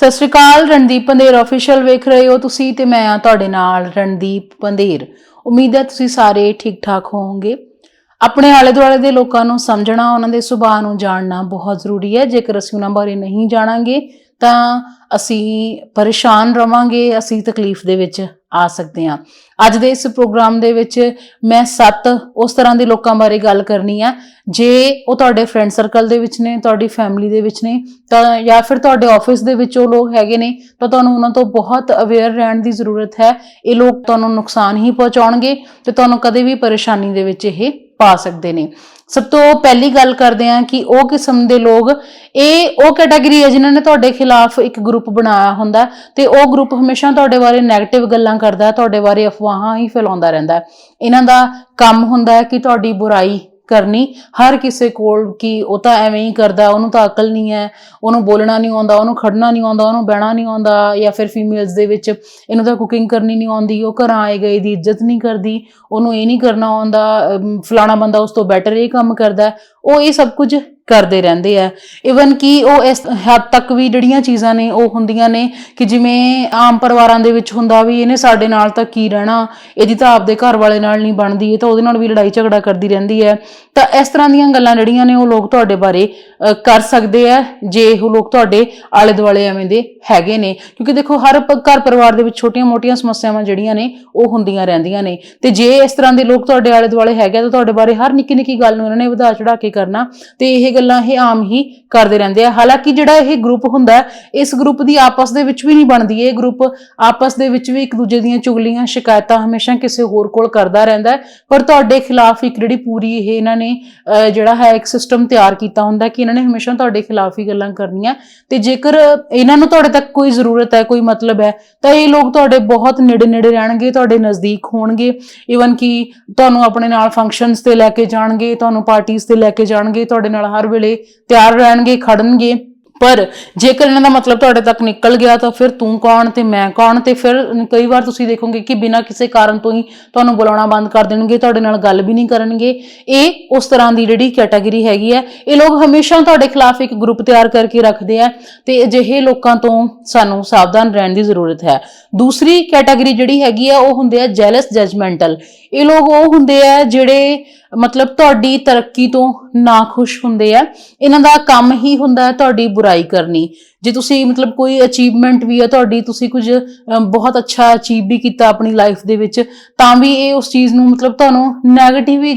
ਸਤਿ ਸ਼੍ਰੀ ਅਕਾਲ, ਰਣਦੀਪ ਪੰਧੇਰ ਅਫੀਸ਼ੀਅਲ ਵੇਖ ਰਹੇ ਹੋ ਤੁਸੀਂ ਤੇ ਮੈਂ ਆ ਤੁਹਾਡੇ ਨਾਲ ਰਣਦੀਪ ਪੰਧੇਰ। ਉਮੀਦ ਹੈ ਤੁਸੀਂ ਸਾਰੇ ਠੀਕ ਠਾਕ ਹੋਵੋਗੇ। ਆਪਣੇ ਆਲੇ ਦੁਆਲੇ ਦੇ ਲੋਕਾਂ ਨੂੰ ਸਮਝਣਾ, ਉਹਨਾਂ ਦੇ ਸੁਭਾਅ ਨੂੰ ਜਾਣਨਾ ਬਹੁਤ ਜ਼ਰੂਰੀ ਹੈ। ਜੇਕਰ ਅਸੀਂ ਉਹਨਾਂ ਬਾਰੇ ਨਹੀਂ ਜਾਣਾਂਗੇ ਤਾਂ ਅਸੀਂ ਪਰੇਸ਼ਾਨ ਰਵਾਂਗੇ, ਅਸੀਂ ਤਕਲੀਫ ਦੇ ਵਿੱਚ ਆ ਸਕਦੇ ਹਾਂ। ਅੱਜ ਦੇ ਇਸ ਪ੍ਰੋਗਰਾਮ ਦੇ ਵਿੱਚ ਮੈਂ ਸੱਤ ਉਸ ਤਰ੍ਹਾਂ ਦੇ ਲੋਕਾਂ ਬਾਰੇ ਗੱਲ ਕਰਨੀ ਆ, ਜੇ ਉਹ ਤੁਹਾਡੇ ਫਰੈਂਡ ਸਰਕਲ ਦੇ ਵਿੱਚ ਨੇ, ਤੁਹਾਡੀ ਫੈਮਿਲੀ ਦੇ ਵਿੱਚ ਨੇ, ਤਾਂ ਜਾਂ ਫਿਰ ਤੁਹਾਡੇ ਆਫਿਸ ਦੇ ਵਿੱਚ ਉਹ ਲੋਕ ਹੈਗੇ ਨੇ, ਤਾਂ ਤੁਹਾਨੂੰ ਉਹਨਾਂ ਤੋਂ ਬਹੁਤ ਅਵੇਅਰ ਰਹਿਣ ਦੀ ਜ਼ਰੂਰਤ ਹੈ। ਇਹ ਲੋਕ ਤੁਹਾਨੂੰ ਨੁਕਸਾਨ ਹੀ ਪਹੁੰਚਾਉਣਗੇ ਤੇ ਤੁਹਾਨੂੰ ਕਦੇ ਵੀ ਪਰੇਸ਼ਾਨੀ ਦੇ ਵਿੱਚ ਇਹ ਪਾ ਸਕਦੇ ਨੇ। ਸਭ ਤੋਂ ਪਹਿਲੀ ਗੱਲ ਕਰਦੇ ਹਾਂ ਕਿ ਉਹ ਕਿਸਮ ਦੇ ਲੋਕ, ਇਹ ਉਹ ਕੈਟਾਗਰੀ ਹੈ ਜਿਨ੍ਹਾਂ ਨੇ ਤੁਹਾਡੇ ਖਿਲਾਫ ਇੱਕ ਗਰੁੱਪ ਬਣਾਇਆ ਹੁੰਦਾ ਹੈ ਤੇ ਉਹ ਗਰੁੱਪ ਹਮੇਸ਼ਾ ਤੁਹਾਡੇ ਬਾਰੇ 네ਗੇਟਿਵ ਗੱਲਾਂ ਕਰਦਾ ਤੁਹਾਡੇ ਬਾਰੇ ਅਫਵਾਹਾਂ ਹੀ ਫੈਲਾਉਂਦਾ ਰਹਿੰਦਾ ਇਹਨਾਂ ਦਾ ਕੰਮ ਹੁੰਦਾ ਹੈ ਕਿ ਤੁਹਾਡੀ ਬੁਰਾਈ ਕਰਨੀ। ਹਰ ਕਿਸੇ ਕੋਲ ਕਿ ਉਹ ਤਾਂ ਐਵੇਂ ਹੀ ਕਰਦਾ, ਉਹਨੂੰ ਤਾਂ ਅਕਲ ਨਹੀਂ ਹੈ। ਉਹਨੂੰ ਬੋਲਣਾ ਨਹੀਂ ਆਉਂਦਾ, ਉਹਨੂੰ ਖੜਨਾ ਨਹੀਂ ਆਉਂਦਾ, ਉਹਨੂੰ ਬਹਿਣਾ ਨਹੀਂ ਆਉਂਦਾ ਜਾਂ ਫਿਰ ਫੀਮੇਲਸ ਦੇ ਵਿੱਚ ਇਹਨੂੰ ਤਾਂ ਕੁਕਿੰਗ ਕਰਨੀ ਨਹੀਂ ਆਉਂਦੀ। ਉਹ ਘਰਾਂ ਆਏ ਗਏ ਦੀ ਇੱਜ਼ਤ ਨਹੀਂ ਕਰਦੀ। ਉਹਨੂੰ ਇਹ ਨਹੀਂ ਕਰਨਾ ਆਉਂਦਾ ਫਲਾਣਾ ਬੰਦਾ ਉਸ ਤੋਂ ਬੈਟਰ ਇਹ ਕੰਮ ਕਰਦਾ। ਉਹ ਇਹ ਸਭ ਕੁਝ ਕਰਦੇ ਰਹਿੰਦੇ ਆ। ਇਵਨ ਕਿ ਉਹ ਇਸ ਹੱਦ ਤੱਕ ਵੀ ਜਿਹੜੀਆਂ ਚੀਜ਼ਾਂ ਨੇ ਉਹ ਹੁੰਦੀਆਂ ਨੇ ਕਿ ਜਿਵੇਂ ਆਮ ਪਰਿਵਾਰਾਂ ਦੇ ਵਿੱਚ ਹੁੰਦਾ ਵੀ ਇਹਨੇ ਸਾਡੇ ਨਾਲ ਤਾਂ ਕੀ ਰਹਿਣਾ ਇਹਦੀ ਤਾਂ ਆਪਦੇ ਘਰ ਵਾਲੇ ਨਾਲ ਨਹੀਂ ਬਣਦੀ ਇਹ ਤਾਂ ਉਹਦੇ ਨਾਲ ਵੀ ਲੜਾਈ ਝਗੜਾ ਕਰਦੀ ਰਹਿੰਦੀ ਹੈ। ਤਾਂ ਇਸ ਤਰ੍ਹਾਂ ਦੀਆਂ ਗੱਲਾਂ ਜਿਹੜੀਆਂ ਨੇ ਉਹ ਲੋਕ ਤੁਹਾਡੇ ਬਾਰੇ ਅ, ਕਰ ਸਕਦੇ ਆ ਜੇ ਉਹ ਲੋਕ ਤੁਹਾਡੇ ਆਲੇ ਦੁਆਲੇ ਐਵੇਂ ਦੇ ਹੈਗੇ ਨੇ। ਕਿਉਂਕਿ ਦੇਖੋ ਹਰ ਘਰ ਪਰਿਵਾਰ ਦੇ ਵਿੱਚ ਛੋਟੀਆਂ-ਮੋਟੀਆਂ ਸਮੱਸਿਆਵਾਂ ਜਿਹੜੀਆਂ ਨੇ ਉਹ ਹੁੰਦੀਆਂ ਰਹਿੰਦੀਆਂ ਨੇ। ਤੇ ਜੇ ਇਸ ਤਰ੍ਹਾਂ ਦੇ ਲੋਕ ਤੁਹਾਡੇ ਆਲੇ ਦੁਆਲੇ ਹੈਗੇ ਆ ਤਾਂ ਤੁਹਾਡੇ ਬਾਰੇ ਹਰ ਨਿੱਕੀ-ਨਿੱਕੀ ਗੱਲ ਨੂੰ ਇਹਨਾਂ ਨੇ ਵਧਾ ਚੜਾ ਕੇ ਕਰਨਾ। ਤੇ ਇਹ ਗੱਲਾਂ ਇਹ ਆਮ ਹੀ ਕਰਦੇ ਰਹਿੰਦੇ ਆ। ਹਾਲਾਂਕਿ ਜਿਹੜਾ ਇਹ ਗਰੁੱਪ ਹੁੰਦਾ ਇਸ ਗਰੁੱਪ ਦੀ ਆਪਸ ਦੇ ਵਿੱਚ ਵੀ ਨਹੀਂ ਬਣਦੀ ਇਹ ਗਰੁੱਪ ਆਪਸ ਦੇ ਵਿੱਚ ਵੀ ਇੱਕ ਦੂਜੇ ਦੀਆਂ ਚੁਗਲੀਆਂ, ਸ਼ਿਕਾਇਤਾਂ ਹਮੇਸ਼ਾ ਕਿਸੇ ਹੋਰ ਕੋਲ ਕਰਦਾ ਰਹਿੰਦਾ ਪਰ ਤੁਹਾਡੇ ਖਿਲਾਫ ਇੱਕ ਜਿਹੜੀ ਪੂਰੀ ਇਹ ਇਹਨਾਂ ਨੇ ਜਿਹੜਾ ਹੈ, ਇੱਕ ਸਿਸਟਮ ਤਿਆਰ ਕੀਤਾ ਹੁੰਦਾ ਕਿ ਇਹਨਾਂ ਨੇ ਹਮੇਸ਼ਾ ਤੁਹਾਡੇ ਖਿਲਾਫ ਹੀ ਗੱਲਾਂ ਕਰਨੀਆਂ। ਤੇ ਜੇਕਰ ਇਹਨਾਂ ਨੂੰ ਤੁਹਾਡੇ ਤੱਕ ਕੋਈ ਜ਼ਰੂਰਤ ਹੈ, ਕੋਈ ਮਤਲਬ ਹੈ, ਤਾਂ ਇਹ ਲੋਕ ਤੁਹਾਡੇ ਬਹੁਤ ਨੇੜੇ ਨੇੜੇ ਰਹਿਣਗੇ, ਤੁਹਾਡੇ ਨਜ਼ਦੀਕ ਹੋਣਗੇ। ਇਵਨ ਕਿ ਤੁਹਾਨੂੰ ਆਪਣੇ ਨਾਲ ਫੰਕਸ਼ਨਸ ਤੇ ਲੈ ਕੇ ਜਾਣਗੇ, ਤੁਹਾਨੂੰ ਪਾਰਟੀਆਂ ਤੇ ਲੈ ਕੇ ਜਾਣਗੇ, ਤੁਹਾਡੇ ਨਾਲ ਹਰ ਵੇਲੇ ਤਿਆਰ ਰਹਿਣਗੇ, ਖੜਨਗੇ। ਪਰ ਜੇਕਰ ਇਹਨਾਂ ਦਾ ਮਤਲਬ ਤੁਹਾਡੇ ਤੱਕ ਨਿਕਲ ਗਿਆ ਤਾਂ ਫਿਰ ਤੂੰ ਕੌਣ ਤੇ ਮੈਂ ਕੌਣ? ਤੇ ਫਿਰ ਕਈ ਵਾਰ ਤੁਸੀਂ ਦੇਖੋਗੇ ਕਿ ਬਿਨਾਂ ਕਿਸੇ ਕਾਰਨ ਤੋਂ ਹੀ ਤੁਹਾਨੂੰ ਬੁਲਾਉਣਾ ਬੰਦ ਕਰ ਦੇਣਗੇ, ਤੁਹਾਡੇ ਨਾਲ ਗੱਲ ਵੀ ਨਹੀਂ ਕਰਨਗੇ। ਇਹ ਉਸ ਤਰ੍ਹਾਂ ਦੀ ਜਿਹੜੀ ਕੈਟਾਗਰੀ ਹੈਗੀ ਹੈ, ਇਹ ਲੋਕ ਹਮੇਸ਼ਾ ਤੁਹਾਡੇ ਖਿਲਾਫ ਇੱਕ ਗਰੁੱਪ ਤਿਆਰ ਕਰਕੇ ਰੱਖਦੇ ਆ ਤੇ ਅਜਿਹੇ ਲੋਕਾਂ ਤੋਂ ਸਾਨੂੰ ਸਾਵਧਾਨ ਰਹਿਣ ਦੀ ਜ਼ਰੂਰਤ ਹੈ। ਦੂਸਰੀ ਕੈਟਾਗਰੀ ਜਿਹੜੀ ਹੈਗੀ ਆ, ਉਹ ਹੁੰਦੇ ਆ ਜੈਲਸ ਜਜਮੈਂਟਲ ਇਹ ਲੋਕ ਉਹ ਹੁੰਦੇ ਆ ਜਿਹੜੇ ਮਤਲਬ ਤੁਹਾਡੀ ਤਰੱਕੀ ਤੋਂ ਨਾ ਖੁਸ਼ ਹੁੰਦੇ ਆ। ਇਹਨਾਂ ਦਾ ਕੰਮ ਹੀ ਹੁੰਦਾ ਹੈ ਤੁਹਾਡੀ ਬੁਰਾਈ ਕਰਨੀ। ਜੇ ਤੁਸੀਂ ਮਤਲਬ ਕੋਈ ਅਚੀਵਮੈਂਟ ਵੀ ਹੈ ਤੁਹਾਡੀ, ਤੁਸੀਂ ਕੁਝ ਬਹੁਤ ਅੱਛਾ ਅਚੀਵ ਵੀ ਕੀਤਾ ਆਪਣੀ ਲਾਈਫ ਦੇ ਵਿੱਚ, ਤਾਂ ਵੀ ਇਹ ਉਸ ਚੀਜ਼ ਨੂੰ ਮਤਲਬ ਤੁਹਾਨੂੰ 네ਗੇਟਿਵ ਹੀ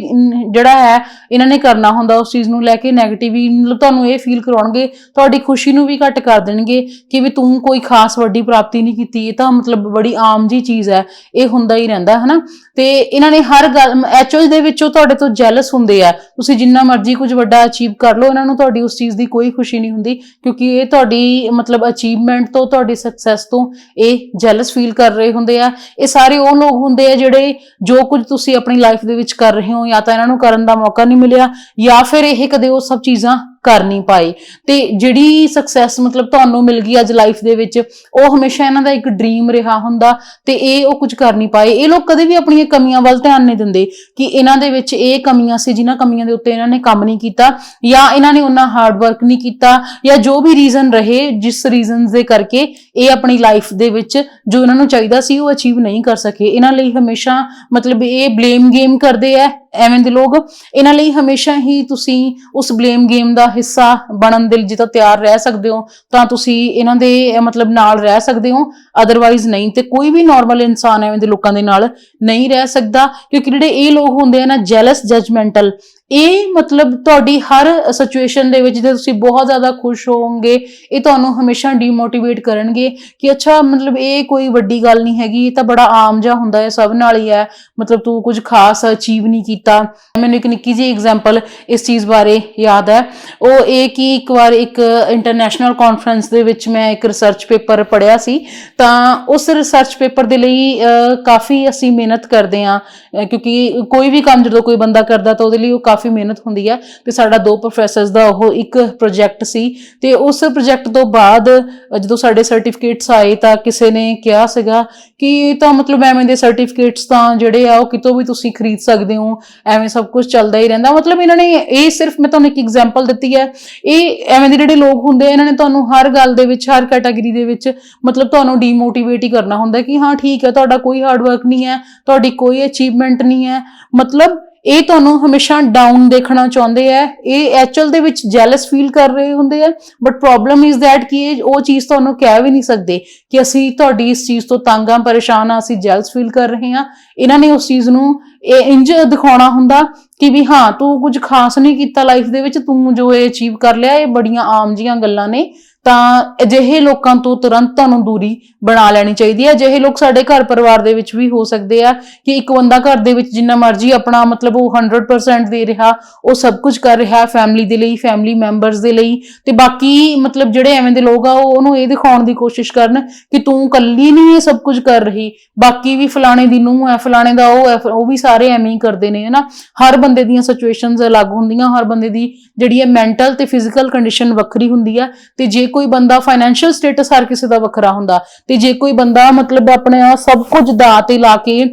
ਜਿਹੜਾ ਹੈ, ਇਹਨਾਂ ਨੇ ਕਰਨਾ ਹੁੰਦਾ ਉਸ ਚੀਜ਼ ਨੂੰ ਲੈ ਕੇ 네ਗੇਟਿਵ ਹੀ, ਮਤਲਬ ਤੁਹਾਨੂੰ ਇਹ ਫੀਲ ਕਰਾਉਣਗੇ, ਤੁਹਾਡੀ ਖੁਸ਼ੀ ਨੂੰ ਵੀ ਘੱਟ ਕਰ ਦੇਣਗੇ ਕਿ ਵੀ ਤੂੰ ਕੋਈ ਖਾਸ ਵੱਡੀ ਪ੍ਰਾਪਤੀ ਨਹੀਂ ਕੀਤੀ, ਇਹ ਤਾਂ ਮਤਲਬ ਬੜੀ ਆਮ ਜੀ ਚੀਜ਼ ਹੈ, ਇਹ ਹੁੰਦਾ ਹੀ ਰਹਿੰਦਾ ਹੈ ਨਾ ਤੇ ਇਹਨਾਂ ਨੇ ਹਰ ਗੱਲ ਐਚਓ ਦੇ ਵਿੱਚੋਂ ਤੁਹਾਡੇ ਤੋਂ ਜੈਲਸ ਹੁੰਦੇ ਆ, ਤੁਸੀਂ ਜਿੰਨਾ ਮਰਜ਼ੀ ਕੁਝ ਵੱਡਾ ਅਚੀਵ ਕਰ ਲਓ, ਇਹਨਾਂ ਨੂੰ ਤੁਹਾਡੀ ਉਸ ਚੀਜ਼ ਦੀ ਕੋਈ ਖੁਸ਼ੀ ਨਹੀਂ ਹੁੰਦੀ, ਕਿਉਂਕਿ ਇਹ ਤੁਹਾਡੀ ਮਤਲਬ ਅਚੀਵਮੈਂਟ ਤੋਂ, ਤੁਹਾਡੀ ਸਕਸੈਸ ਤੋਂ ਇਹ ਜੈਲਸ ਫੀਲ ਕਰ ਰਹੇ ਹੁੰਦੇ ਆ। ਇਹ ਸਾਰੇ ਉਹ ਲੋਕ ਹੁੰਦੇ ਆ ਜਿਹੜੇ ਜੋ ਕੁਝ ਤੁਸੀਂ ਆਪਣੀ ਲਾਈਫ ਦੇ ਵਿੱਚ ਕਰ ਰਹੇ ਹੋ, ਜਾਂ ਤਾਂ ਇਹਨਾਂ ਨੂੰ ਕਰਨ ਦਾ ਮੌਕਾ ਨਹੀਂ ਮਿਲਿਆ, ਜਾਂ ਫਿਰ ਇਹ ਕਦੇ ਉਹ ਸਭ ਚੀਜ਼ਾਂ ਕਰ ਨਹੀਂ ਪਾਏ। ਤੇ ਜਿਹੜੀ ਸਕਸੈਸ ਮਤਲਬ ਤੁਹਾਨੂੰ ਮਿਲ ਗਈ ਅੱਜ ਲਾਈਫ ਦੇ ਵਿੱਚ, ਉਹ ਹਮੇਸ਼ਾ ਇਹਨਾਂ ਦਾ ਇੱਕ ਡ੍ਰੀਮ ਰਿਹਾ ਹੁੰਦਾ ਤੇ ਇਹ ਉਹ ਕੁਝ ਕਰ ਨਹੀਂ ਪਾਏ। ਇਹ ਲੋਕ ਕਦੇ ਵੀ ਆਪਣੀਆਂ ਕਮੀਆਂ ਵੱਲ ਧਿਆਨ ਨਹੀਂ ਦਿੰਦੇ ਕਿ ਇਹਨਾਂ ਦੇ ਵਿੱਚ ਇਹ ਕਮੀਆਂ ਸੀ ਜਿਨ੍ਹਾਂ ਕਮੀਆਂ ਦੇ ਉੱਤੇ ਇਹਨਾਂ ਨੇ ਕੰਮ ਨਹੀਂ ਕੀਤਾ ਜਾਂ ਇਹਨਾਂ ਨੇ ਉਹਨਾਂ ਹਾਰਡ ਵਰਕ ਨਹੀਂ ਕੀਤਾ ਜਾਂ ਜੋ ਵੀ ਰੀਜ਼ਨ ਰਹੇ, ਜਿਸ ਰੀਜ਼ਨਸ ਦੇ ਕਰਕੇ ਇਹ ਆਪਣੀ ਲਾਈਫ ਦੇ ਵਿੱਚ ਜੋ ਇਹਨਾਂ ਨੂੰ ਚਾਹੀਦਾ ਸੀ ਉਹ ਅਚੀਵ ਨਹੀਂ ਕਰ ਸਕੇ। ਇਹਨਾਂ ਲਈ ਹਮੇਸ਼ਾ ਮਤਲਬ ਇਹ ਬਲੇਮ ਗੇਮ ਕਰਦੇ ਆ। ਐਵੇਂ ਦੇ ਲੋਕ। ਇਹਨਾਂ ਲਈ ਹਮੇਸ਼ਾ ਹੀ ਤੁਸੀਂ ਉਸ ਬਲੇਮ ਗੇਮ ਦਾ ਹਿੱਸਾ ਬਣਨ ਦੇ ਲਈ ਜੇ ਤਾਂ ਤਿਆਰ ਰਹਿ ਸਕਦੇ ਹੋ, ਤਾਂ ਤੁਸੀਂ ਇਹਨਾਂ ਦੇ ਮਤਲਬ ਨਾਲ ਰਹਿ ਸਕਦੇ ਹੋ। ਅਦਰਵਾਈਜ਼ ਨਹੀਂ ਤੇ ਕੋਈ ਵੀ ਨਾਰਮਲ ਇਨਸਾਨ ਐਵੇਂ ਦੇ ਲੋਕਾਂ ਦੇ ਨਾਲ ਨਹੀਂ ਰਹਿ ਸਕਦਾ, ਕਿਉਂਕਿ ਜਿਹੜੇ ਇਹ ਲੋਕ ਹੁੰਦੇ ਆ ਨਾ ਜੈਲਸ ਜਜਮੈਂਟਲ ਇਹ ਮਤਲਬ ਤੁਹਾਡੀ ਹਰ ਸਿਚੁਏਸ਼ਨ ਦੇ ਵਿੱਚ ਜੇ ਤੁਸੀਂ ਬਹੁਤ ਜ਼ਿਆਦਾ ਖੁਸ਼ ਹੋਵੋਗੇ, ਇਹ ਤੁਹਾਨੂੰ ਹਮੇਸ਼ਾ ਡੀਮੋਟੀਵੇਟ ਕਰਨਗੇ ਕਿ ਅੱਛਾ, ਮਤਲਬ ਇਹ ਕੋਈ ਵੱਡੀ ਗੱਲ ਨਹੀਂ ਹੈਗੀ, ਇਹ ਤਾਂ ਬੜਾ ਆਮ ਜਿਹਾ ਹੁੰਦਾ ਹੈ, ਸਭ ਨਾਲ ਹੀ ਹੈ। ਮਤਲਬ ਤੂੰ ਕੁਝ ਖਾਸ ਅਚੀਵ ਨਹੀਂ ਕੀਤਾ। ਮੈਨੂੰ ਇੱਕ ਨਿੱਕੀ ਜਿਹੀ ਐਗਜ਼ਾਮਪਲ ਇਸ ਚੀਜ਼ ਬਾਰੇ ਯਾਦ ਹੈ। ਉਹ ਇਹ ਕਿ ਇੱਕ ਵਾਰ ਇੱਕ ਇੰਟਰਨੈਸ਼ਨਲ ਕਾਨਫਰੰਸ ਦੇ ਵਿੱਚ ਮੈਂ ਇੱਕ ਰਿਸਰਚ ਪੇਪਰ ਪੜ੍ਹਿਆ ਸੀ। ਤਾਂ ਉਸ ਰਿਸਰਚ ਪੇਪਰ ਦੇ ਲਈ ਕਾਫੀ ਅਸੀਂ ਮਿਹਨਤ ਕਰਦੇ ਹਾਂ ਕਿਉਂਕਿ ਕੋਈ ਵੀ ਕੰਮ ਜਦੋਂ ਕੋਈ ਬੰਦਾ ਕਰਦਾ ਤਾਂ ਉਹਦੇ ਲਈ ਉਹ ਕਾਫੀ ਮਿਹਨਤ ਹੁੰਦੀ ਹੈ ਤੇ ਸਾਡਾ ਦੋ ਪ੍ਰੋਫੈਸਰਸ ਦਾ ਉਹ ਇੱਕ ਪ੍ਰੋਜੈਕਟ ਸੀ ਤੇ ਉਸ ਪ੍ਰੋਜੈਕਟ ਤੋਂ ਬਾਅਦ ਜਦੋਂ ਸਾਡੇ ਸਰਟੀਫਿਕੇਟਸ ਆਏ ਤਾਂ ਕਿਸੇ ਨੇ ਕਿਹਾ ਸੀਗਾ ਕਿ ਤਾਂ ਮਤਲਬ ਐਵੇਂ ਦੇ ਸਰਟੀਫਿਕੇਟਸ ਤਾਂ ਜਿਹੜੇ ਆ ਉਹ ਕਿਤੋਂ ਵੀ ਤੁਸੀਂ ਖਰੀਦ ਸਕਦੇ ਹੋ, ਐਵੇਂ ਸਭ ਕੁਝ ਚੱਲਦਾ ਹੀ ਰਹਿੰਦਾ। ਮਤਲਬ ਇਹਨਾਂ ਨੇ ਇਹ ਸਿਰਫ ਮੈਂ ਤੁਹਾਨੂੰ ਇੱਕ ਐਗਜ਼ਾਮਪਲ ਦਿੱਤੀ ਹੈ ਇਹ ਐਵੇਂ ਦੇ ਜਿਹੜੇ ਲੋਕ ਹੁੰਦੇ ਆ, ਇਹਨਾਂ ਨੇ ਤੁਹਾਨੂੰ ਹਰ ਗੱਲ ਦੇ ਵਿੱਚ, ਹਰ ਕੈਟਾਗਰੀ ਦੇ ਵਿੱਚ ਮਤਲਬ ਤੁਹਾਨੂੰ ਡੀਮੋਟੀਵੇਟ ਹੀ ਕਰਨਾ ਹੁੰਦਾ ਕਿ ਹਾਂ, ਠੀਕ ਹੈ, ਤੁਹਾਡਾ ਕੋਈ ਹਾਰਡ ਵਰਕ ਨਹੀਂ ਹੈ, ਤੁਹਾਡੀ ਕੋਈ ਅਚੀਵਮੈਂਟ ਨਹੀਂ ਹੈ। ਮਤਲਬ ਇਹ ਤੁਹਾਨੂੰ ਹਮੇਸ਼ਾ ਡਾਊਨ ਦੇਖਣਾ ਚਾਹੁੰਦੇ ਆ। ਇਹ ਐਕਚੁਅਲ ਦੇ ਵਿੱਚ ਜੈਲਸ ਫੀਲ ਕਰ ਰਹੇ ਹੁੰਦੇ ਆ। ਬਟ ਪ੍ਰੋਬਲਮ ਇਜ਼ ਥੈਟ ਕਿ ਇਹ ਉਹ ਚੀਜ਼ ਤੁਹਾਨੂੰ ਕਹਿ ਵੀ ਨਹੀਂ ਸਕਦੇ ਕਿ ਅਸੀਂ ਤੁਹਾਡੀ ਇਸ ਚੀਜ਼ ਤੋਂ ਤੰਗ ਆ, ਪਰੇਸ਼ਾਨ ਆ, ਅਸੀਂ ਜੈਲਸ ਫੀਲ ਕਰ ਰਹੇ ਹਾਂ ਇਹਨਾਂ ਨੇ ਉਸ ਚੀਜ਼ ਨੂੰ ਇਹ ਇੰਜ ਦਿਖਾਉਣਾ ਹੁੰਦਾ ਕਿ ਵੀ ਹਾਂ, ਤੂੰ ਕੁਝ ਖਾਸ ਨਹੀਂ ਕੀਤਾ ਲਾਈਫ ਦੇ ਵਿੱਚ, ਤੂੰ ਜੋ ਇਹ ਅਚੀਵ ਕਰ ਲਿਆ, ਇਹ ਬੜੀਆਂ ਆਮ ਜੀਆਂ ਗੱਲਾਂ ਨੇ। ਤਾਂ ਅਜਿਹੇ ਲੋਕਾਂ ਤੋਂ ਤੁਰੰਤ ਤੁਹਾਨੂੰ ਦੂਰੀ ਬਣਾ ਲੈਣੀ ਚਾਹੀਦੀ ਹੈ। ਅਜਿਹੇ ਲੋਕ ਸਾਡੇ ਘਰ ਪਰਿਵਾਰ ਦੇ ਵਿੱਚ ਵੀ ਹੋ ਸਕਦੇ ਆ ਕਿ ਇੱਕ ਬੰਦਾ ਘਰ ਦੇ ਵਿੱਚ ਜਿੰਨਾ ਮਰਜ਼ੀ ਆਪਣਾ ਮਤਲਬ ਉਹ 100% ਦੇ ਰਿਹਾ, ਉਹ ਸਭ ਕੁਝ ਕਰ ਰਿਹਾ ਫੈਮਿਲੀ ਦੇ ਲਈ ਫੈਮਿਲੀ ਮੈਂਬਰਸ ਦੇ ਲਈ ਤੇ ਬਾਕੀ ਮਤਲਬ ਜਿਹੜੇ ਐਵੇਂ ਦੇ ਲੋਕ ਆ, ਉਹ ਉਹਨੂੰ ਇਹ ਦਿਖਾਉਣ ਦੀ ਕੋਸ਼ਿਸ਼ ਕਰਨ ਕਿ ਤੂੰ ਕੱਲੀ ਨਹੀਂ ਇਹ ਸਭ ਕੁਝ ਕਰ ਰਹੀ, ਬਾਕੀ ਵੀ ਫਲਾਣੇ ਦੀ ਨੂੰ ਹੈ, ਫਲਾਣੇ ਦਾ ਉਹ ਹੈ, ਉਹ ਵੀ ਸਾਰੇ ਐਵੇਂ ਹੀ ਕਰਦੇ ਨੇ, ਹਨਾ? ਹਰ ਬੰਦੇ ਦੀਆਂ ਸਿਚੁਏਸ਼ਨਸ ਅਲੱਗ ਹੁੰਦੀਆਂ, ਹਰ ਬੰਦੇ ਦੀ ਜਿਹੜੀ ਹੈ ਮੈਂਟਲ ਤੇ ਫਿਜ਼ੀਕਲ ਕੰਡੀਸ਼ਨ ਵੱਖਰੀ ਹੁੰਦੀ ਆ ਤੇ ਜੇ ਕੋਈ ਬੰਦਾ ਫਾਈਨੈਂਸ਼ੀਅਲ ਸਟੇਟਸ ਹਰ ਕਿਸੇ ਦਾ ਵੱਖਰਾ ਹੁੰਦਾ ਤੇ ਜੇ ਕੋਈ ਬੰਦਾ ਮਤਲਬ ਆਪਣੇ ਸਭ ਕੁਝ ਦਾ ਤੇ ਲਾ ਕੇ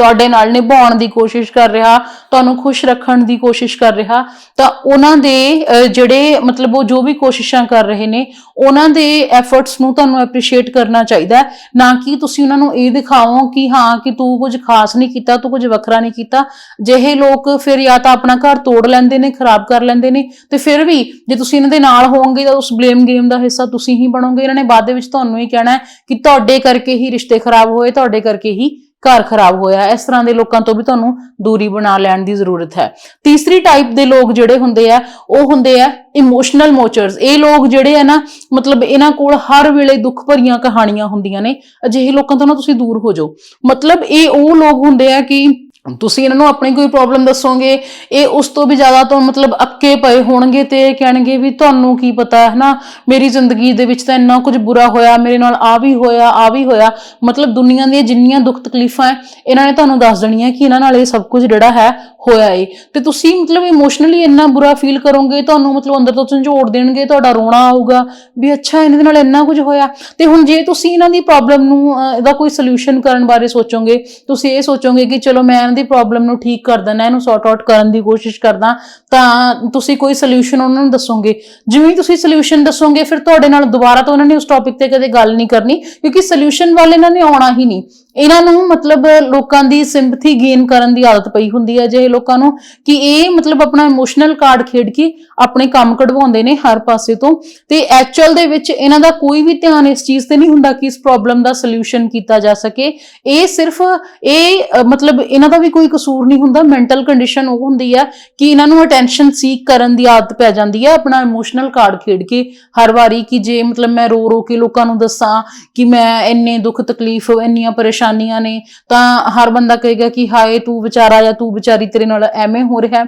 ਤੁਹਾਡੇ ਨਾਲ ਨਿਭਾਉਣ ਦੀ ਕੋਸ਼ਿਸ਼ ਕਰ ਰਿਹਾ, ਤੁਹਾਨੂੰ ਖੁਸ਼ ਰੱਖਣ ਦੀ ਕੋਸ਼ਿਸ਼ ਕਰ ਰਿਹਾ, ਤਾਂ ਉਹਨਾਂ ਦੇ ਜਿਹੜੇ ਮਤਲਬ ਉਹ ਜੋ ਵੀ ਕੋਸ਼ਿਸ਼ਾਂ ਕਰ ਰਹੇ ਨੇ, ਉਹਨਾਂ ਦੇ ਐਫਰਟਸ ਨੂੰ ਤੁਹਾਨੂੰ ਐਪਰੀਸ਼ੀਏਟ ਕਰਨਾ ਚਾਹੀਦਾ ਨਾ ਕਿ ਤੁਸੀਂ ਉਹਨਾਂ ਨੂੰ ਇਹ ਦਿਖਾਓ ਕਿ ਹਾਂ, ਕਿ ਤੂੰ ਕੁਝ ਖਾਸ ਨਹੀਂ ਕੀਤਾ, ਤੂੰ ਕੁਝ ਵੱਖਰਾ ਨਹੀਂ ਕੀਤਾ। ਜਿਹੇ ਲੋਕ ਫਿਰ ਜਾਂ ਤਾਂ ਆਪਣਾ ਘਰ ਤੋੜ ਲੈਂਦੇ ਨੇ, ਖਰਾਬ ਕਰ ਲੈਂਦੇ ਨੇ, ਤੇ ਫਿਰ ਵੀ ਜੇ ਤੁਸੀਂ ਇਹਨਾਂ ਦੇ ਨਾਲ ਹੋਵੋਗੇ ਤਾਂ ਉਸ ਬਲੇਮ ਗੇਮ ਦਾ ਹਿੱਸਾ ਤੁਸੀਂ ਹੀ ਬਣੋਗੇ। ਇਹਨਾਂ ਨੇ ਬਾਅਦ ਦੇ ਵਿੱਚ ਤੁਹਾਨੂੰ ਹੀ ਕਹਿਣਾ ਕਿ ਤੁਹਾਡੇ ਕਰਕੇ ਹੀ ਰਿਸ਼ਤੇ ਖਰਾਬ ਹੋਏ, ਤੁਹਾਡੇ ਕਰਕੇ ਹੀ ਘਰ ਖਰਾਬ ਹੋਇਆ ਇਸ ਤਰ੍ਹਾਂ ਦੇ ਲੋਕਾਂ ਤੋਂ ਵੀ ਤੁਹਾਨੂੰ ਦੂਰੀ ਬਣਾ ਲੈਣ ਦੀ ਜ਼ਰੂਰਤ ਹੈ। ਤੀਸਰੀ ਟਾਈਪ ਦੇ ਲੋਕ ਜਿਹੜੇ ਹੁੰਦੇ ਆ, ਉਹ ਹੁੰਦੇ ਆ ਇਮੋਸ਼ਨਲ ਮੋਚਰਸ ਇਹ ਲੋਕ ਜਿਹੜੇ ਆ ਨਾ, ਮਤਲਬ ਇਹਨਾਂ ਕੋਲ ਹਰ ਵੇਲੇ ਦੁੱਖ ਭਰੀਆਂ ਕਹਾਣੀਆਂ ਹੁੰਦੀਆਂ ਨੇ। ਅਜਿਹੇ ਲੋਕਾਂ ਤੋਂ ਨਾ ਤੁਸੀਂ ਦੂਰ ਹੋ ਜਾਓ। ਮਤਲਬ ਇਹ ਉਹ ਲੋਕ ਹੁੰਦੇ ਆ ਕਿ ਤੁਸੀਂ ਇਹਨਾਂ ਨੂੰ ਆਪਣੀ ਕੋਈ ਪ੍ਰੋਬਲਮ ਦੱਸੋਗੇ, ਇਹ ਉਸ ਤੋਂ ਵੀ ਜ਼ਿਆਦਾ ਤੋਂ ਮਤਲਬ ਅੱਕੇ ਪਏ ਹੋਣਗੇ ਤੇ ਕਹਿਣਗੇ ਵੀ ਤੁਹਾਨੂੰ ਕੀ ਪਤਾ ਹੈ ਨਾ ਮੇਰੀ ਜ਼ਿੰਦਗੀ ਦੇ ਵਿੱਚ ਤਾਂ ਇੰਨਾ ਕੁਝ ਬੁਰਾ ਹੋਇਆ, ਮੇਰੇ ਨਾਲ ਆ ਵੀ ਹੋਇਆ, ਆ ਵੀ ਹੋਇਆ। ਮਤਲਬ ਦੁਨੀਆ ਦੀਆਂ ਜਿੰਨੀਆਂ ਦੁੱਖ ਤਕਲੀਫਾਂ ਇਹਨਾਂ ਨੇ ਤੁਹਾਨੂੰ ਦੱਸ ਦੇਣੀਆਂ ਕਿ ਇਹਨਾਂ ਨਾਲ ਇਹ ਸਭ ਕੁਝ ਜਿਹੜਾ ਹੈ ਹੋਇਆ ਏ। ਤੇ ਤੁਸੀਂ ਮਤਲਬ ਇਮੋਸ਼ਨਲੀ ਇੰਨਾ ਬੁਰਾ ਫੀਲ ਕਰੋਗੇ, ਤੁਹਾਨੂੰ ਮਤਲਬ ਅੰਦਰ ਤੋਂ ਝੰਜੋੜ ਦੇਣਗੇ, ਤੁਹਾਡਾ ਰੋਣਾ ਆਊਗਾ ਵੀ ਅੱਛਾ, ਇਹਨਾਂ ਦੇ ਨਾਲ ਇੰਨਾ ਕੁਝ ਹੋਇਆ। ਤੇ ਹੁਣ ਜੇ ਤੁਸੀਂ ਇਹਨਾਂ ਦੀ ਪ੍ਰੋਬਲਮ ਨੂੰ ਇਹਦਾ ਕੋਈ ਸੋਲੂਸ਼ਨ ਕਰਨ ਬਾਰੇ ਸੋਚੋਗੇ, ਤੁਸੀਂ ਇਹ ਸੋਚੋਗੇ ਕਿ ਚਲੋ ਮੈਂ ਇਹਨਾਂ ਦੀ ਪ੍ਰੋਬਲਮ ਨੂੰ ਠੀਕ ਕਰ ਦਿੰਦਾ, ਇਹਨੂੰ ਸੌਰਟ ਆਊਟ ਕਰਨ ਦੀ ਕੋਸ਼ਿਸ਼ ਕਰਦਾ, ਤਾਂ ਤੁਸੀਂ ਕੋਈ ਸੋਲੂਸ਼ਨ ਉਹਨਾਂ ਨੂੰ ਦੱਸੋਗੇ? ਜਿਵੇਂ ਤੁਸੀਂ ਸੋਲੂਸ਼ਨ ਦੱਸੋਗੇ, ਫਿਰ ਤੁਹਾਡੇ ਨਾਲ ਦੁਬਾਰਾ ਤੋਂ ਉਹਨਾਂ ਨੇ ਉਸ ਟੌਪਿਕ ਤੇ ਕਦੇ ਗੱਲ ਨਹੀਂ ਕਰਨੀ, ਕਿਉਂਕਿ ਸੋਲੂਸ਼ਨ ਵਾਲੇ ਇਹਨਾਂ ਨੇ ਆਉਣਾ ਹੀ ਨਹੀਂ। ਇਹਨਾਂ ਨੂੰ ਮਤਲਬ ਲੋਕਾਂ ਦੀ ਸਿੰਪਥੀ ਗੇਨ ਕਰਨ ਦੀ ਆਦਤ ਪਈ ਹੁੰਦੀ ਹੈ ਜੇ ਲੋਕਾਂ ਨੂੰ ਕਿ ਇਹ ਮਤਲਬ ਆਪਣਾ ਇਮੋਸ਼ਨਲ ਕਾਰਡ ਖੇਡ ਕੇ ਆਪਣੇ ਕੰਮ ਕਢਵਾਉਂਦੇ ਨੇ ਹਰ ਪਾਸੇ ਤੋਂ। ਤੇ ਐਕਚੁਅਲ ਦੇ ਵਿੱਚ ਇਹਨਾਂ ਦਾ ਕੋਈ ਵੀ ਧਿਆਨ ਇਸ ਚੀਜ਼ ਤੇ ਨਹੀਂ ਹੁੰਦਾ ਕਿ ਇਸ ਪ੍ਰੋਬਲਮ ਦਾ ਸੋਲੂਸ਼ਨ ਕੀਤਾ ਜਾ ਸਕੇ। ਇਹ ਸਿਰਫ, ਇਹ ਮਤਲਬ ਇਹਨਾਂ ਦਾ ਵੀ ਕੋਈ ਕਸੂਰ ਨਹੀਂ ਹੁੰਦਾ ਮੈਂਟਲ ਕੰਡੀਸ਼ਨ ਉਹ ਹੁੰਦੀ ਆ ਕਿ ਇਹਨਾਂ ਨੂੰ ਅਟੈਂਸ਼ਨ ਸੀਕ ਕਰਨ ਦੀ ਆਦਤ ਪੈ ਜਾਂਦੀ ਹੈ ਆਪਣਾ ਇਮੋਸ਼ਨਲ ਕਾਰਡ ਖੇਡ ਕੇ ਹਰ ਵਾਰੀ ਕਿ ਜੇ ਮਤਲਬ ਮੈਂ ਰੋ ਰੋ ਕੇ ਲੋਕਾਂ ਨੂੰ ਦੱਸਾਂ ਕਿ ਮੈਂ ਇੰਨੇ ਦੁੱਖ ਤਕਲੀਫ, ਇੰਨੀਆਂ ਪਰੇਸ਼ਾਨੀਆਂ ਨੇ, ਤਾਂ ਹਰ ਬੰਦਾ ਕਹੇਗਾ ਕਿ ਹਾਏ ਤੂੰ ਵਿਚਾਰਾ ਜਾਂ ਤੂੰ ਵਿਚਾਰੀ ਤੇਰੇ ਨਾਲ ਐਵੇਂ ਹੋ ਰਿਹਾ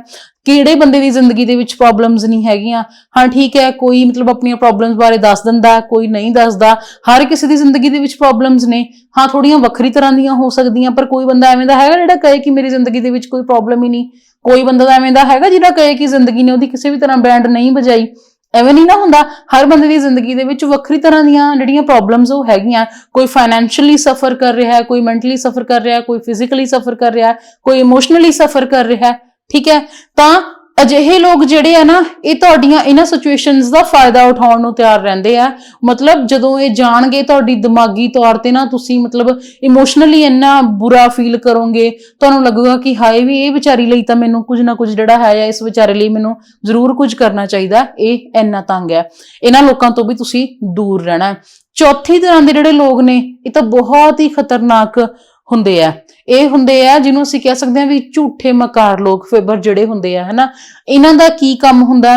ਕਿਹੜੇ ਬੰਦੇ ਦੀ ਜ਼ਿੰਦਗੀ ਦੇ ਵਿੱਚ ਪ੍ਰੋਬਲਮਸ ਨਹੀਂ ਹੈਗੀਆਂ? ਹਾਂ, ਠੀਕ ਹੈ, ਕੋਈ ਮਤਲਬ ਆਪਣੀਆਂ ਪ੍ਰੋਬਲਮਸ ਬਾਰੇ ਦੱਸ ਦਿੰਦਾ, ਕੋਈ ਨਹੀਂ ਦੱਸਦਾ। ਹਰ ਕਿਸੇ ਦੀ ਜ਼ਿੰਦਗੀ ਦੇ ਵਿੱਚ ਪ੍ਰੋਬਲਮਸ ਨੇ। ਹਾਂ ਥੋੜੀਆਂ ਵੱਖਰੀ ਤਰ੍ਹਾਂ ਦੀਆਂ ਹੋ ਸਕਦੀਆਂ, ਪਰ ਕੋਈ ਬੰਦਾ ਐਵੇਂ ਦਾ ਹੈਗਾ ਜਿਹੜਾ ਕਹੇ ਕਿ ਮੇਰੀ ਜ਼ਿੰਦਗੀ ਦੇ ਵਿੱਚ ਕੋਈ ਪ੍ਰੋਬਲਮ ਹੀ ਨਹੀਂ। ਕੋਈ ਬੰਦਾ ਐਵੇਂ ਦਾ ਹੈਗਾ ਜਿਹੜਾ ਕਹੇ ਕਿ ਜ਼ਿੰਦਗੀ ਨੇ ਉਹਦੀ ਕਿਸੇ ਵੀ ਤਰ੍ਹਾਂ ਬੈਂਡ ਨਹੀਂ ਵਜਾਈ। ਐਵੇਂ ਨਹੀਂ ਨਾ ਹੁੰਦਾ, ਹਰ ਬੰਦੇ ਦੀ ਜ਼ਿੰਦਗੀ ਦੇ ਵਿੱਚ ਵੱਖਰੀ ਤਰ੍ਹਾਂ ਦੀਆਂ ਜਿਹੜੀਆਂ ਪ੍ਰੋਬਲਮਸ ਉਹ ਹੈਗੀਆਂ। ਕੋਈ ਫਾਈਨੈਂਸ਼ੀਅਲੀ ਸਫਰ ਕਰ ਰਿਹਾ ਹੈ ਕੋਈ ਮੈਂਟਲੀ ਸਫਰ ਕਰ ਰਿਹਾ ਹੈ ਕੋਈ ਫਿਜ਼ੀਕਲੀ ਸਫਰ ਕਰ ਰਿਹਾ ਹੈ ਕੋਈ ਇਮੋਸ਼ਨਲੀ ਸਫਰ ਕਰ ਰਿਹਾ ਹੈ ਠੀਕ ਹੈ? ਤਾਂ ਅਜਿਹੇ ਲੋਕ ਜਿਹੜੇ ਆ ਨਾ, ਇਹ ਤੁਹਾਡੀਆਂ ਇਹਨਾਂ ਸਿਚੁਏਸ਼ਨਸ ਦਾ ਫਾਇਦਾ ਉਠਾਉਣ ਨੂੰ ਤਿਆਰ ਰਹਿੰਦੇ ਆ। ਮਤਲਬ ਜਦੋਂ ਇਹ ਜਾਣਗੇ ਤੁਹਾਡੀ ਦਿਮਾਗੀ ਤੌਰ ਤੇ ਨਾ, ਤੁਸੀਂ ਮਤਲਬ ਇਮੋਸ਼ਨਲੀ ਇੰਨਾ ਬੁਰਾ ਫੀਲ ਕਰੋਗੇ, ਤੁਹਾਨੂੰ ਲੱਗੂਗਾ ਕਿ ਹਾਏ ਵੀ ਇਹ ਵਿਚਾਰੀ ਲਈ ਤਾਂ ਮੈਨੂੰ ਕੁਝ ਨਾ ਕੁਝ ਜਿਹੜਾ ਹੈ ਜਾਂ ਇਸ ਵਿਚਾਰੇ ਲਈ ਮੈਨੂੰ ਜ਼ਰੂਰ ਕੁਝ ਕਰਨਾ ਚਾਹੀਦਾ, ਇਹ ਇੰਨਾ ਤੰਗ ਹੈ ਇਹਨਾਂ ਲੋਕਾਂ ਤੋਂ ਵੀ ਤੁਸੀਂ ਦੂਰ ਰਹਿਣਾ। ਚੌਥੀ ਤਰ੍ਹਾਂ ਦੇ ਜਿਹੜੇ ਲੋਕ ਨੇ, ਇਹ ਤਾਂ ਬਹੁਤ ਹੀ ਖਤਰਨਾਕ ਹੁੰਦੇ ਆ। ਇਹ ਹੁੰਦੇ ਆ ਜਿਹਨੂੰ ਅਸੀਂ ਕਹਿ ਸਕਦੇ ਹਾਂ ਵੀ ਝੂਠੇ ਮਕਾਰ ਲੋਕ ਫੇਬਰ ਜਿਹੜੇ ਹੁੰਦੇ ਆ, ਹਨਾ? ਇਹਨਾਂ ਦਾ ਕੀ ਕੰਮ ਹੁੰਦਾ?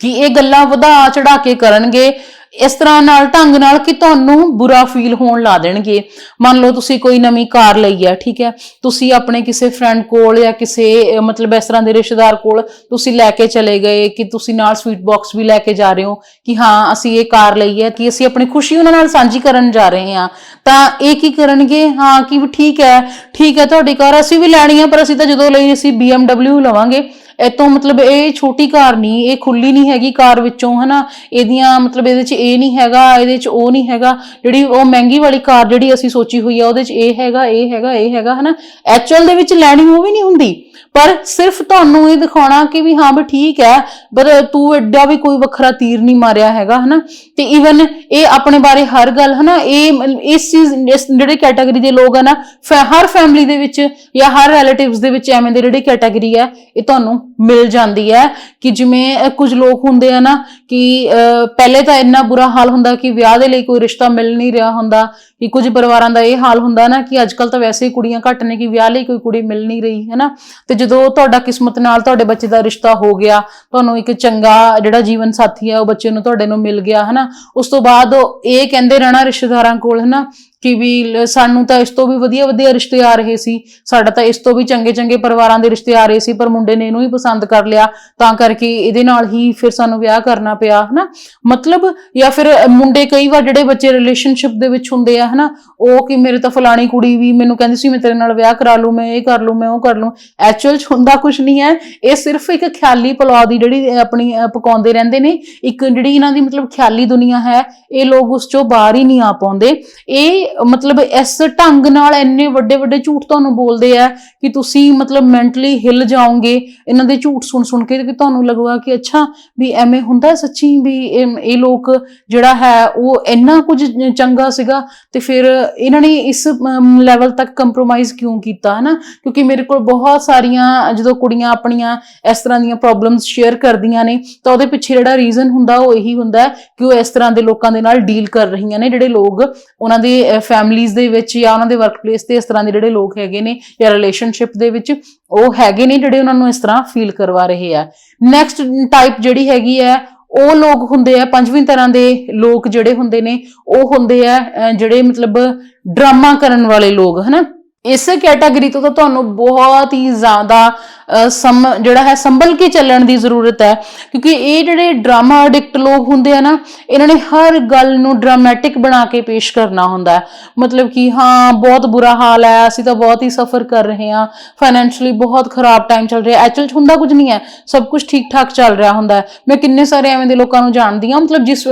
ਕਿ ਇਹ ਗੱਲਾਂ ਵਧਾ ਚੜਾ ਕੇ ਕਰਨਗੇ ਇਸ ਤਰ੍ਹਾਂ ਨਾਲ ਢੰਗ ਨਾਲ ਕਿ ਤੁਹਾਨੂੰ ਬੁਰਾ ਫੀਲ ਹੋਣ ਲਾ ਦੇਣਗੇ। ਮੰਨ ਲਓ ਤੁਸੀਂ ਕੋਈ ਨਵੀਂ ਕਾਰ ਲਈ ਹੈ ਠੀਕ ਹੈ? ਤੁਸੀਂ ਆਪਣੇ ਕਿਸੇ ਫਰੈਂਡ ਕੋਲ ਜਾਂ ਕਿਸੇ ਮਤਲਬ ਇਸ ਤਰ੍ਹਾਂ ਦੇ ਰਿਸ਼ਤੇਦਾਰ ਕੋਲ ਤੁਸੀਂ ਲੈ ਕੇ ਚਲੇ ਗਏ ਕਿ ਤੁਸੀਂ ਨਾਲ ਸਵੀਟ ਬਾਕਸ ਵੀ ਲੈ ਕੇ ਜਾ ਰਹੇ ਹੋ ਕਿ ਹਾਂ, ਅਸੀਂ ਇਹ ਕਾਰ ਲਈ ਹੈ ਕਿ ਅਸੀਂ ਆਪਣੀ ਖੁਸ਼ੀ ਉਹਨਾਂ ਨਾਲ ਸਾਂਝੀ ਕਰਨ ਜਾ ਰਹੇ ਹਾਂ। ਤਾਂ ਇਹ ਕੀ ਕਰਨਗੇ? ਹਾਂ, ਕਿ ਵੀ ਠੀਕ ਹੈ ਠੀਕ ਹੈ ਤੁਹਾਡੀ ਕਾਰ ਅਸੀਂ ਵੀ ਲੈਣੀ ਹੈ ਪਰ ਅਸੀਂ ਤਾਂ ਜਦੋਂ ਲਈ ਅਸੀਂ BMW ਲਵਾਂਗੇ। ਇਹ ਮਤਲਬ ਇਹ ਛੋਟੀ ਕਾਰ ਨਹੀਂ, ਇਹ ਖੁੱਲੀ ਨਹੀਂ ਹੈਗੀ ਕਾਰ ਵਿੱਚੋਂ, ਹਨਾ? ਇਹਦੀਆਂ ਮਤਲਬ ਇਹਦੇ 'ਚ ਇਹ ਨਹੀਂ ਹੈਗਾ, ਇਹਦੇ 'ਚ ਉਹ ਨਹੀਂ ਹੈਗਾ। ਜਿਹੜੀ ਉਹ ਮਹਿੰਗੀ ਵਾਲੀ ਕਾਰ ਜਿਹੜੀ ਅਸੀਂ ਸੋਚੀ ਹੋਈ ਆ, ਉਹਦੇ 'ਚ ਇਹ ਹੈਗਾ ਇਹ ਹੈਗਾ ਇਹ ਹੈਗਾ, ਹਨਾ? ਐਕਚੁਅਲ ਦੇ ਵਿੱਚ ਲੈਣੀ ਉਹ ਵੀ ਨਹੀਂ ਹੁੰਦੀ। ਪਰ ਸਿਰਫ ਤੁਹਾਨੂੰ ਇਹ ਦਿਖਾਉਣਾ ਕਿ ਵੀ ਹਾਂ ਵੀ ਠੀਕ ਹੈ ਪਰ ਤੂੰ ਐਡਾ ਵੀ ਕੋਈ ਵੱਖਰਾ ਤੀਰ ਨਹੀਂ ਮਾਰਿਆ ਹੈਗਾ ਹਨਾ? ਤੇ ਇਵਨ ਇਹ ਆਪਣੇ ਬਾਰੇ ਹਰ ਗੱਲ ਹਨਾ? ਇਹ ਇਸ ਚੀਜ਼ ਜਿਹੜੇ ਕੈਟਾਗਰੀ ਦੇ ਲੋਕ ਆ ਹਰ ਫੈਮਿਲੀ ਦੇ ਵਿੱਚ ਜਾਂ ਹਰ ਰਿਲੇਟਿਵਸ ਦੇ ਵਿੱਚ ਐਵੇਂ ਦੇ ਜਿਹੜੀ ਕੈਟਾਗਰੀ ਹੈ ਇਹ ਤੁਹਾਨੂੰ ਮਿਲ ਜਾਂਦੀ ਹੈ ਕਿ ਜਿਵੇਂ ਅਹ, ਕੁਝ ਲੋਕ ਹੁੰਦੇ ਆ ਨਾ ਕਿ ਅਹ, ਪਹਿਲੇ ਤਾਂ ਇੰਨਾ ਬੁਰਾ ਹਾਲ ਹੁੰਦਾ ਕਿ ਵਿਆਹ ਦੇ ਲਈ ਕੋਈ ਰਿਸ਼ਤਾ ਮਿਲ ਨਹੀਂ ਰਿਹਾ ਹੁੰਦਾ ਕਿ ਕੁਝ ਪਰਿਵਾਰਾਂ ਦਾ ਇਹ ਹਾਲ ਹੁੰਦਾ ਨਾ ਕਿ ਅੱਜਕੱਲ ਤਾਂ ਵੈਸੇ ਹੀ ਕੁੜੀਆਂ ਘੱਟ ਨੇ ਕਿ ਵਿਆਹ ਲਈ ਕੋਈ ਕੁੜੀ ਮਿਲ ਨਹੀਂ ਰਹੀ ਹੈ ਨਾ ਤੇ ਜਦੋਂ ਤੁਹਾਡਾ ਕਿਸਮਤ ਨਾਲ ਤੁਹਾਡੇ ਬੱਚੇ ਦਾ ਰਿਸ਼ਤਾ ਹੋ ਗਿਆ, ਤੁਹਾਨੂੰ ਇੱਕ ਚੰਗਾ ਜਿਹੜਾ ਜੀਵਨ ਸਾਥੀ ਹੈ, ਉਹ ਬੱਚੇ ਨੂੰ ਤੁਹਾਡੇ ਨੂੰ ਮਿਲ ਗਿਆ, ਹਨਾ? ਉਸ ਤੋਂ ਬਾਅਦ ਇਹ ਕਹਿੰਦੇ ਰਹਿਣਾ ਰਿਸ਼ਤੇਦਾਰਾਂ ਕੋਲ, ਹਨਾ? ਕਿ ਵੀ ਸਾਨੂੰ ਤਾਂ ਇਸ ਤੋਂ ਵੀ ਵਧੀਆ ਵਧੀਆ ਰਿਸ਼ਤੇ ਆ ਰਹੇ ਸੀ। ਸਾਡਾ ਤਾਂ ਇਸ ਤੋਂ ਵੀ ਚੰਗੇ ਚੰਗੇ ਪਰਿਵਾਰਾਂ ਦੇ ਰਿਸ਼ਤੇ ਆ ਰਹੇ ਸੀ ਪਰ ਮੁੰਡੇ ਨੇ ਇਹਨੂੰ ਹੀ ਪਸੰਦ ਕਰ ਲਿਆ। ਤਾਂ ਕਰਕੇ ਇਹਦੇ ਨਾਲ ਹੀ ਫਿਰ ਸਾਨੂੰ ਵਿਆਹ ਕਰਨਾ ਪਿਆ ਹਨਾ? ਮਤਲਬ ਜਾਂ ਫਿਰ ਮੁੰਡੇ ਕਈ ਵਾਰ ਜਿਹੜੇ ਬੱਚੇ ਰਿਲੇਸ਼ਨਸ਼ਿਪ ਦੇ ਵਿੱਚ ਹੁੰਦੇ ਆ ਹਨਾ? ਉਹ ਕਿ ਮੇਰੇ ਤਾਂ ਫਲਾਣੀ ਕੁੜੀ ਵੀ ਮੈਨੂੰ ਕਹਿੰਦੀ ਸੀ ਮੈਂ ਤੇਰੇ ਨਾਲ ਵਿਆਹ ਕਰਾ ਲੂੰ ਮੈਂ ਇਹ ਕਰ ਲੂੰ ਮੈਂ ਉਹ ਕਰ ਲੂੰ। ਐਕਚੁਅਲ ਚ ਹੁੰਦਾ ਕੁਝ ਨਹੀਂ ਹੈ। ਇਹ ਸਿਰਫ ਇੱਕ ਖਿਆਲੀ ਪਲਾਅ ਦੀ ਜਿਹੜੀ ਆਪਣੀ ਅਹ, ਪਕਾਉਂਦੇ ਰਹਿੰਦੇ ਨੇ। ਇੱਕ ਜਿਹੜੀ ਇਹਨਾਂ ਦੀ ਮਤਲਬ ਖਿਆਲੀ ਦੁਨੀਆ ਹੈ ਇਹ ਲੋਕ ਉਸ ਚੋਂ ਬਾਹਰ ਹੀ ਨਹੀਂ ਆ ਪਾਉਂਦੇ। ਇਹ ਮਤਲਬ ਇਸ ਢੰਗ ਨਾਲ ਇੰਨੇ ਵੱਡੇ ਵੱਡੇ ਝੂਠ ਤੁਹਾਨੂੰ ਬੋਲਦੇ ਆ ਕਿ ਤੁਸੀਂ ਮਤਲਬ ਮੈਂਟਲੀ ਹਿੱਲ ਜਾਓਗੇ, ਇਹਨਾਂ ਦੇ ਝੂਠ ਸੁਣ ਸੁਣ ਕੇ ਕਿ ਤੁਹਾਨੂੰ ਲੱਗੂਗਾ ਕਿ ਅੱਛਾ ਵੀ ਐਵੇਂ ਹੁੰਦਾ ਸੱਚੀ ਵੀ ਇਹ ਲੋਕ ਜਿਹੜਾ ਹੈ ਉਹ ਇੰਨਾ ਕੁਝ ਚੰਗਾ ਸੀਗਾ ਤੇ ਫਿਰ ਇਹਨਾਂ ਨੇ ਇਸ ਲੈਵਲ ਤੱਕ ਕੰਪਰੋਮਾਈਜ਼ ਕਿਉਂ ਕੀਤਾ, ਹਨਾ? ਕਿਉਂਕਿ ਮੇਰੇ ਕੋਲ ਬਹੁਤ ਸਾਰੀਆਂ ਜਦੋਂ ਕੁੜੀਆਂ ਆਪਣੀਆਂ ਇਸ ਤਰ੍ਹਾਂ ਦੀਆਂ ਪ੍ਰੋਬਲਮਸ ਸ਼ੇਅਰ ਕਰਦੀਆਂ ਨੇ, ਤਾਂ ਉਹਦੇ ਪਿੱਛੇ ਜਿਹੜਾ ਰੀਜ਼ਨ ਹੁੰਦਾ ਉਹ ਇਹੀ ਹੁੰਦਾ ਕਿ ਉਹ ਇਸ ਤਰ੍ਹਾਂ ਦੇ ਲੋਕਾਂ ਦੇ ਨਾਲ ਡੀਲ ਕਰ ਰਹੀਆਂ ਨੇ, ਜਿਹੜੇ ਲੋਕ ਉਹਨਾਂ ਦੇ ਫੈਮਲੀਜ਼ ਦੇ ਵਿੱਚ ਜਾਂ ਉਹਨਾਂ ਦੇ ਵਰਕਪਲੇਸ ਤੇ ਇਸ ਤਰ੍ਹਾਂ ਦੇ ਜਿਹੜੇ ਲੋਕ ਹੈਗੇ ਨੇ ਜਾਂ ਰਿਲੇਸ਼ਨਸ਼ਿਪ ਦੇ ਵਿੱਚ ਉਹ ਹੈਗੇ ਨੇ ਜਿਹੜੇ ਉਹਨਾਂ ਨੂੰ ਇਸ ਤਰ੍ਹਾਂ ਫੀਲ ਕਰਵਾ ਰਹੇ ਆ। ਨੈਕਸਟ ਟਾਈਪ ਜਿਹੜੀ ਹੈਗੀ ਹੈ ਉਹ ਲੋਕ ਹੁੰਦੇ ਆ ਪੰਜਵੀਂ ਤਰ੍ਹਾਂ ਦੇ ਲੋਕ ਜਿਹੜੇ ਹੁੰਦੇ ਨੇ ਉਹ ਹੁੰਦੇ ਆ ਅਹ, ਜਿਹੜੇ ਮਤਲਬ ਡਰਾਮਾ ਕਰਨ ਵਾਲੇ ਲੋਕ ਹਨਾ? ਇਸ ਕੈਟਾਗਰੀ ਤੋਂ ਤਾਂ ਤੁਹਾਨੂੰ ਬਹੁਤ ਹੀ ਜ਼ਿਆਦਾ ਸਮ ਜਿਹੜਾ ਹੈ, ਸੰਭਲ ਕੇ ਚੱਲਣ ਦੀ ਜ਼ਰੂਰਤ ਹੈ। ਕਿਉਂਕਿ ਇਹ ਜਿਹੜੇ ਡਰਾਮਾ ਐਡਿਕਟ ਲੋਕ ਹੁੰਦੇ ਆ ਨਾ, ਇਹਨਾਂ ਨੇ ਹਰ ਗੱਲ ਨੂੰ ਡਰਾਮੈਟਿਕ ਬਣਾ ਕੇ ਪੇਸ਼ ਕਰਨਾ ਹੁੰਦਾ ਮਤਲਬ ਕਿ ਹਾਂ, ਬਹੁਤ ਬੁਰਾ ਹਾਲ ਹੈ, ਅਸੀਂ ਤਾਂ ਬਹੁਤ ਹੀ ਸਫਰ ਕਰ ਰਹੇ ਹਾਂ। ਫਾਈਨੈਂਸ਼ਲੀ ਬਹੁਤ ਖਰਾਬ ਟਾਈਮ ਚੱਲ ਰਿਹਾ। ਐਕਚੁਅਲ ਚ ਹੁੰਦਾ ਕੁਝ ਨਹੀਂ ਹੈ। ਸਭ ਕੁਝ ਠੀਕ ਠਾਕ ਚੱਲ ਰਿਹਾ ਹੁੰਦਾ ਮੈਂ ਕਿੰਨੇ ਸਾਰੇ ਐਵੇਂ ਦੇ ਲੋਕਾਂ ਨੂੰ ਜਾਣਦੀ ਹਾਂ। ਮਤਲਬ ਜਿਸ